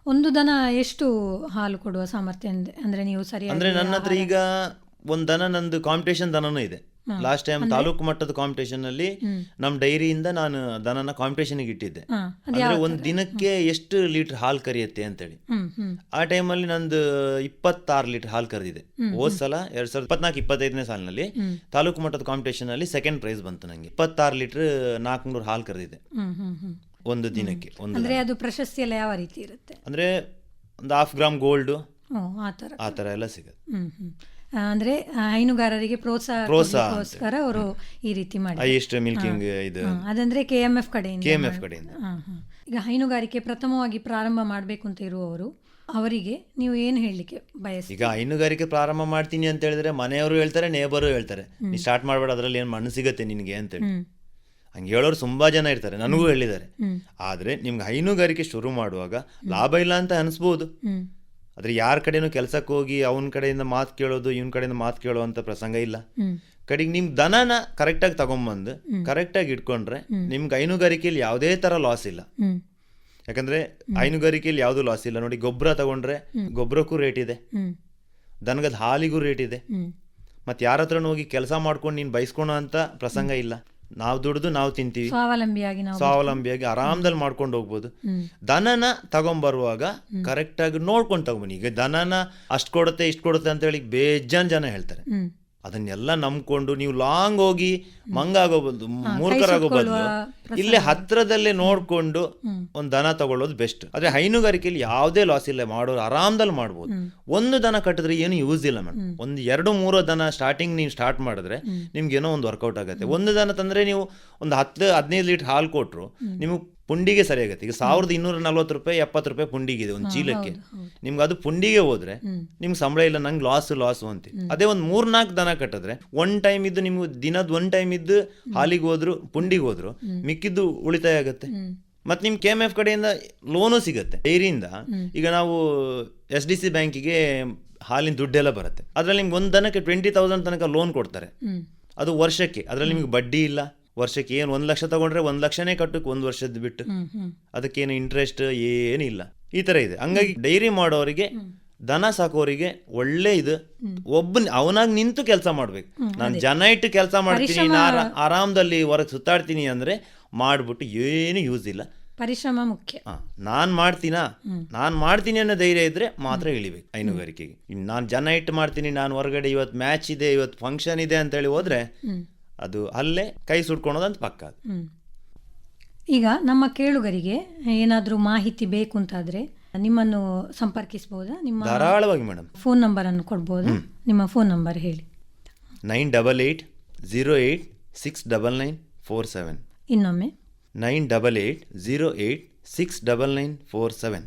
ಒಂದು ದನ ಎಷ್ಟು ಹಾಲು ಕೊಡುವ ಸಾಮರ್ಥ್ಯ ಅಂದ್- ಅಂದ್ರೆ ನೀವು ಸರಿ ಅಂದ್ರೆ ನನ್ನ ಹತ್ರ ಈಗ ಒಂದ್ ದನ ನಂದು ಕಾಂಪಿಟೇಷನ್ ದನನೂ ಇದೆ. ಲಾಸ್ಟ್ ಟೈಮ್ ತಾಲೂಕು ಮಟ್ಟದ ಕಾಂಪಿಟೇಷನ್ ಅಲ್ಲಿ ನಮ್ ಡೈರಿಯಿಂದ ನಾನು ದನನ ಕಾಂಪಿಟೇಷನ್ ಇಟ್ಟಿದ್ದೆ. ಅಂದ್ರೆ ಒಂದ್ ದಿನಕ್ಕೆ ಎಷ್ಟು ಲೀಟರ್ ಹಾಲು ಕರಿಯುತ್ತೆ ಅಂತೇಳಿ. ಹೇಳಿ ಆ ಆ ಟೈಮಲ್ಲಿ ನಂದು ಇಪ್ಪತ್ತಾರು ಲೀಟರ್ ಹಾಲು ಕರೆದಿದೆ. ಹೋದ್ ಸಲ ಎರಡ್ ಸಾವಿರದ ಇಪ್ಪತ್ನಾಲ್ಕು ಇಪ್ಪತ್ತೈದನೇ ಸಾಲಿನಲ್ಲಿ ತಾಲೂಕು ಮಟ್ಟದ ಕಾಂಪಿಟೇಷನ್ ಅಲ್ಲಿ ಸೆಕೆಂಡ್ ಪ್ರೈಸ್ ಬಂತು ನಂಗೆ. ಇಪ್ಪತ್ತಾರು ಲೀಟರ್ ನಾಲ್ಕುನೂರು ಹಾಲು ಕರೆದಿದೆ. ಒಂದು ದಿನಕ್ಕೆ ಒಂದು ಅಂದ್ರೆ ಅದು ಪ್ರಶಸ್ತಿ ಎಲ್ಲ ಯಾವ ರೀತಿ ಇರುತ್ತೆ? ಅಂದ್ರೆ ಒಂದು ಹಾಫ್ ಗ್ರಾಮ್ ಗೋಲ್ಡ್ ಆ ಥರ. ಎಲ್ಲ ಸಿಗುತ್ತೆ. ಅಂದ್ರೆ ಹೈನುಗಾರರಿಗೆ ಪ್ರೋತ್ಸಾಹ ಪ್ರೋತ್ಸಾಹ ಅವರು ಈ ರೀತಿ ಮಾಡಿ ಮಿಲ್ಕಿಂಗ್ ಇದು? ಅದಂದ್ರೆ ಕೆ ಎಂ ಎಫ್ ಕಡೆಯಿಂದ. ಈಗ ಹೈನುಗಾರಿಕೆ ಪ್ರಥಮವಾಗಿ ಪ್ರಾರಂಭ ಮಾಡಬೇಕು ಅಂತ ಇರುವವರು ಅವರಿಗೆ ನೀವು ಏನು ಹೇಳಲಿಕ್ಕೆ ಬಯಸ್ ಈಗ ಹೈನುಗಾರಿಕೆ ಪ್ರಾರಂಭ ಮಾಡ್ತೀನಿ ಅಂತ ಹೇಳಿದ್ರೆ ಮನೆಯವರು ಹೇಳ್ತಾರೆ ನೇಬರು ಹೇಳ್ತಾರೆ. ನೀ ಸ್ಟಾರ್ಟ್ ಮಾಡಬೇಡ ಅದರಲ್ಲಿ ಏನು ಮಣ್ಣು ಸಿಗುತ್ತೆ ನಿನಗೆ ಅಂತೇಳಿ ಹೇಳಿ. ಹಂಗೆ ಹೇಳೋರು ತುಂಬಾ ಜನ ಇರ್ತಾರೆ ನನಗೂ ಹೇಳಿದ್ದಾರೆ. ಆದ್ರೆ ನಿಮ್ಗೆ ಹೈನುಗಾರಿಕೆ ಶುರು ಮಾಡುವಾಗ ಲಾಭ ಇಲ್ಲ ಅಂತ ಅನಿಸ್ಬೋದು. ಆದ್ರೆ ಯಾರ ಕಡೆನೂ ಕೆಲಸಕ್ಕೆ ಹೋಗಿ ಅವನ ಕಡೆಯಿಂದ ಮಾತು ಕೇಳೋದು ಇವನ ಕಡೆಯಿಂದ ಮಾತು ಕೇಳೋ ಅಂತ ಪ್ರಸಂಗ ಇಲ್ಲ. ಕಡೆಗೆ ನಿಮ್ ದನನ ಕರೆಕ್ಟಾಗಿ ತಗೊಂಬಂದು ಕರೆಕ್ಟಾಗಿ ಇಟ್ಕೊಂಡ್ರೆ ನಿಮ್ಗೆ ಹೈನುಗಾರಿಕೆಯಲ್ಲಿ ಯಾವುದೇ ತರ ಲಾಸ್ ಇಲ್ಲ. ಯಾಕಂದ್ರೆ ಹೈನುಗಾರಿಕೆಯಲ್ಲಿ ಯಾವುದು ಲಾಸ್ ಇಲ್ಲ. ನೋಡಿ ಗೊಬ್ಬರ ತಗೊಂಡ್ರೆ ಗೊಬ್ಬರಕ್ಕೂ ರೇಟ್ ಇದೆ. ದನಗದ ಹಾಲಿಗೂ ರೇಟ್ ಇದೆ. ಮತ್ತೆ ಯಾರ ಹತ್ರನೂ ಹೋಗಿ ಕೆಲಸ ಮಾಡ್ಕೊಂಡು ನೀನು ಬಯಸ್ಕೊಳೋ ಅಂತ ಪ್ರಸಂಗ ಇಲ್ಲ. ನಾವು ದುಡ್ದು ನಾವು ತಿಂತೀವಿ. ಸ್ವಾವಲಂಬಿಯಾಗಿ ಸ್ವಾವಲಂಬಿಯಾಗಿ ಆರಾಮದಲ್ಲಿ ಮಾಡ್ಕೊಂಡು ಹೋಗ್ಬೋದು. ದನನ ತಗೊಂಬರುವಾಗ ಕರೆಕ್ಟಾಗಿ ನೋಡ್ಕೊಂಡು ತಗೊಂಬನ್ನಿ. ಈಗ ದನನ ಅಷ್ಟು ಕೊಡುತ್ತೆ ಇಷ್ಟು ಕೊಡುತ್ತೆ ಅಂತ ಹೇಳಿ ಬೇಜಾನ್ ಜನ ಹೇಳ್ತಾರೆ. ಅದನ್ನೆಲ್ಲ ನಂಬ್ಕೊಂಡು ನೀವು ಲಾಂಗ್ ಹೋಗಿ ಮಂಗಾಗೋ ಬದಲು ಮೂರ್ಖರಾಗೋ ಬದಲು ಇಲ್ಲೇ ಹತ್ರದಲ್ಲೇ ನೋಡ್ಕೊಂಡು ಒಂದು ದನ ತಗೊಳ್ಳೋದು ಬೆಸ್ಟ್. ಆದರೆ ಹೈನುಗಾರಿಕೆಯಲ್ಲಿ ಯಾವುದೇ ಲಾಸ್ ಇಲ್ಲ ಮಾಡೋರು ಆರಾಮದಲ್ಲಿ ಮಾಡ್ಬೋದು. ಒಂದು ದನ ಕಟ್ಟಿದ್ರೆ ಏನು ಯೂಸ್ ಇಲ್ಲ ಮೇಡಮ್ ಒಂದು ಎರಡು ಮೂರು ದನ ಸ್ಟಾರ್ಟಿಂಗ್ ನೀವು ಸ್ಟಾರ್ಟ್ ಮಾಡಿದ್ರೆ ನಿಮ್ಗೆ ಏನೋ ಒಂದು ವರ್ಕೌಟ್ ಆಗುತ್ತೆ. ಒಂದು ದನ ತಂದ್ರೆ ನೀವು ಒಂದು ಹತ್ತು ಹದಿನೈದು ಲೀಟರ್ ಹಾಲು ಕೊಟ್ಟರು ನಿಮಗೆ ಪುಂಡಿಗೆ ಸರಿ ಆಗುತ್ತೆ ಈಗ ಸಾವಿರದ ಇನ್ನೂರ ನಲ್ವತ್ತು ರೂಪಾಯಿ ಎಪ್ಪತ್ತು ರೂಪಾಯಿ ಪುಂಡಿಗೆ ಇದೆ ಒಂದು ಚೀಲಕ್ಕೆ. ನಿಮ್ಗೆ ಅದು ಪುಂಡಿಗೆ ಹೋದ್ರೆ ನಿಮ್ಗೆ ಸಂಬಳ ಇಲ್ಲ ನಂಗೆ ಲಾಸ್ ಲಾಸ್ ಅಂತ. ಅದೇ ಒಂದು ಮೂರ್ನಾಲ್ಕು ದನ ಕಟ್ಟಿದ್ರೆ ಒನ್ ಟೈಮ್ ಇದ್ದು ನಿಮ್ಗೆ ದಿನದ ಒನ್ ಟೈಮ್ ಇದ್ದು ಹಾಲಿಗೆ ಹೋದ್ರು ಪುಂಡಿಗೆ ಹೋದ್ರು ಮಿಕ್ಕಿದ್ದು ಉಳಿತಾಯ ಆಗುತ್ತೆ. ಮತ್ತೆ ನಿಮ್ ಕೆ ಎಂ ಎಫ್ ಕಡೆಯಿಂದ ಲೋನು ಸಿಗುತ್ತೆ. ಡೈರಿಯಿಂದ ಈಗ ನಾವು ಎಸ್ ಡಿ ಸಿ ಬ್ಯಾಂಕಿಗೆ ಹಾಲಿನ ದುಡ್ಡೆಲ್ಲ ಬರುತ್ತೆ. ಅದ್ರಲ್ಲಿ ನಿಮ್ಗೆ ಒಂದು ದನಕ್ಕೆ ಟ್ವೆಂಟಿ ತೌಸಂಡ್ ತನಕ ಲೋನ್ ಕೊಡ್ತಾರೆ. ಅದು ವರ್ಷಕ್ಕೆ. ಅದ್ರಲ್ಲಿ ನಿಮ್ಗೆ ಬಡ್ಡಿ ಇಲ್ಲ. ವರ್ಷಕ್ಕೆ ಏನು ಒಂದು ಲಕ್ಷ ತಗೊಂಡ್ರೆ ಒಂದು ಲಕ್ಷನೇ ಕಟ್ಟಕ್ಕೆ ಒಂದು ವರ್ಷದ ಬಿಟ್ಟು ಅದಕ್ಕೇನು ಇಂಟ್ರೆಸ್ಟ್ ಏನಿಲ್ಲ ಈ ತರ ಇದೆ. ಹಂಗಾಗಿ ಡೈರಿ ಮಾಡೋರಿಗೆ ದನ ಸಾಕೋರಿಗೆ ಒಳ್ಳೆ ಇದು. ಒಬ್ಬ ಅವನಾಗಿ ನಿಂತು ಕೆಲಸ ಮಾಡ್ಬೇಕು. ನಾನು ಜನ ಇಟ್ಟು ಕೆಲಸ ಮಾಡ್ತೀನಿ ಆರಾಮದಲ್ಲಿ ಹೊರಗೆ ಸುತ್ತಾಡ್ತೀನಿ ಅಂದ್ರೆ ಮಾಡ್ಬಿಟ್ಟು ಏನು ಯೂಸ್ ಇಲ್ಲ. ಪರಿಶ್ರಮ ಮುಖ್ಯ. ನಾನು ಮಾಡ್ತೀನಾ? ನಾನು ಮಾಡ್ತೀನಿ ಅನ್ನೋ ಧೈರ್ಯ ಇದ್ರೆ ಮಾತ್ರ ಇಳಿಬೇಕು ಹೈನುಗಾರಿಕೆಗೆ. ನಾನು ಜನ ಇಟ್ಟು ಮಾಡ್ತೀನಿ ನಾನು ಹೊರಗಡೆ ಇವತ್ತು ಮ್ಯಾಚ್ ಇದೆ ಇವತ್ತು ಫಂಕ್ಷನ್ ಇದೆ ಅಂತ ಹೇಳಿ ಹೋದ್ರೆ ಅದು ಅಲ್ಲೇ ಕೈ ಸುಟ್ಕೊಳೋದಂತ ಪಕ್ಕ ಅದು. ಈಗ ನಮ್ಮ ಕೇಳುಗರಿಗೆ ಏನಾದರೂ ಮಾಹಿತಿ ಬೇಕು ಅಂತಾದ್ರೆ ನಿಮ್ಮನ್ನು ಸಂಪರ್ಕಿಸಬಹುದಾ ನಿಮ್ಮ ಧಾರಾಳವಾಗಿ ಮೇಡಮ್. ಫೋನ್ ನಂಬರ್ ಅನ್ನು ಕೊಡ್ಬೋದಾ ನಿಮ್ಮ ಫೋನ್ ನಂಬರ್ ಹೇಳಿ. Nine double eight zero eight six double nine four seven. ಇನ್ನೊಮ್ಮೆ. Nine double eight zero eight six double nine four seven.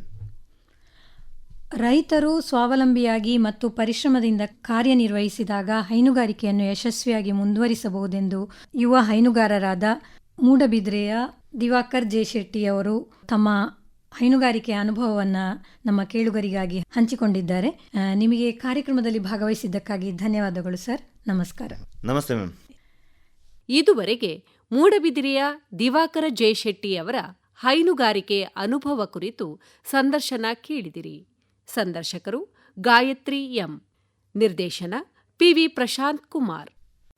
ರೈತರು ಸ್ವಾವಲಂಬಿಯಾಗಿ ಮತ್ತು ಪರಿಶ್ರಮದಿಂದ ಕಾರ್ಯನಿರ್ವಹಿಸಿದಾಗ ಹೈನುಗಾರಿಕೆಯನ್ನು ಯಶಸ್ವಿಯಾಗಿ ಮುಂದುವರಿಸಬಹುದೆಂದು ಯುವ ಹೈನುಗಾರರಾದ ಮೂಡಬಿದ್ರೆಯ ದಿವಾಕರ್ ಜೆ ಶೆಟ್ಟಿಯವರು ತಮ್ಮ ಹೈನುಗಾರಿಕೆ ಅನುಭವವನ್ನು ನಮ್ಮ ಕೇಳುಗರಿಗಾಗಿ ಹಂಚಿಕೊಂಡಿದ್ದಾರೆ. ಆ, ನಿಮಗೆ ಕಾರ್ಯಕ್ರಮದಲ್ಲಿ ಭಾಗವಹಿಸಿದ್ದಕ್ಕಾಗಿ ಧನ್ಯವಾದಗಳು ಸರ್. ನಮಸ್ಕಾರ. ನಮಸ್ತೆ ಮ್ಯಾಮ್. ಇದುವರೆಗೆ ಮೂಡಬಿದಿರೆಯ ದಿವಾಕರ ಜಯಶೆಟ್ಟಿ ಅವರ ಹೈನುಗಾರಿಕೆ ಅನುಭವ ಕುರಿತು ಸಂದರ್ಶನ ಕೇಳಿದಿರಿ. ಸಂದರ್ಶಕರು ಗಾಯತ್ರಿ ಎಂ ನಿರ್ದೇಶನ ಪಿವಿ ಪ್ರಶಾಂತ್ ಕುಮಾರ್.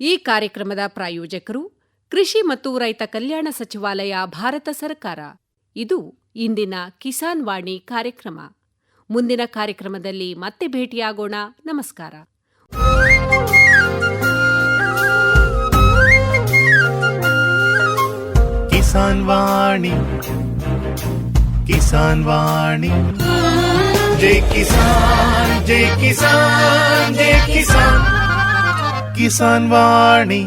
ಈ ಕಾರ್ಯಕ್ರಮದ ಪ್ರಾಯೋಜಕರು ಕೃಷಿ ಮತ್ತು ರೈತ ಕಲ್ಯಾಣ ಸಚಿವಾಲಯ ಭಾರತ ಸರ್ಕಾರ. ಇದು ಇಂದಿನ ಕಿಸಾನ್ ವಾಣಿ ಕಾರ್ಯಕ್ರಮ. ಮುಂದಿನ ಕಾರ್ಯಕ್ರಮದಲ್ಲಿ ಮತ್ತೆ ಭೇಟಿಯಾಗೋಣ. ನಮಸ್ಕಾರ. ಕಿಸಾನ್ ವಾಣಿ. ಕಿಸಾನ್ ವಾಣಿ. ಜೈ ಕಿಸಾನ್ ಜೈ ಕಿಸಾನ್ ಜೈ ಕಿಸಾನ್. ಕಿಸಾನ್ ವಾಣಿ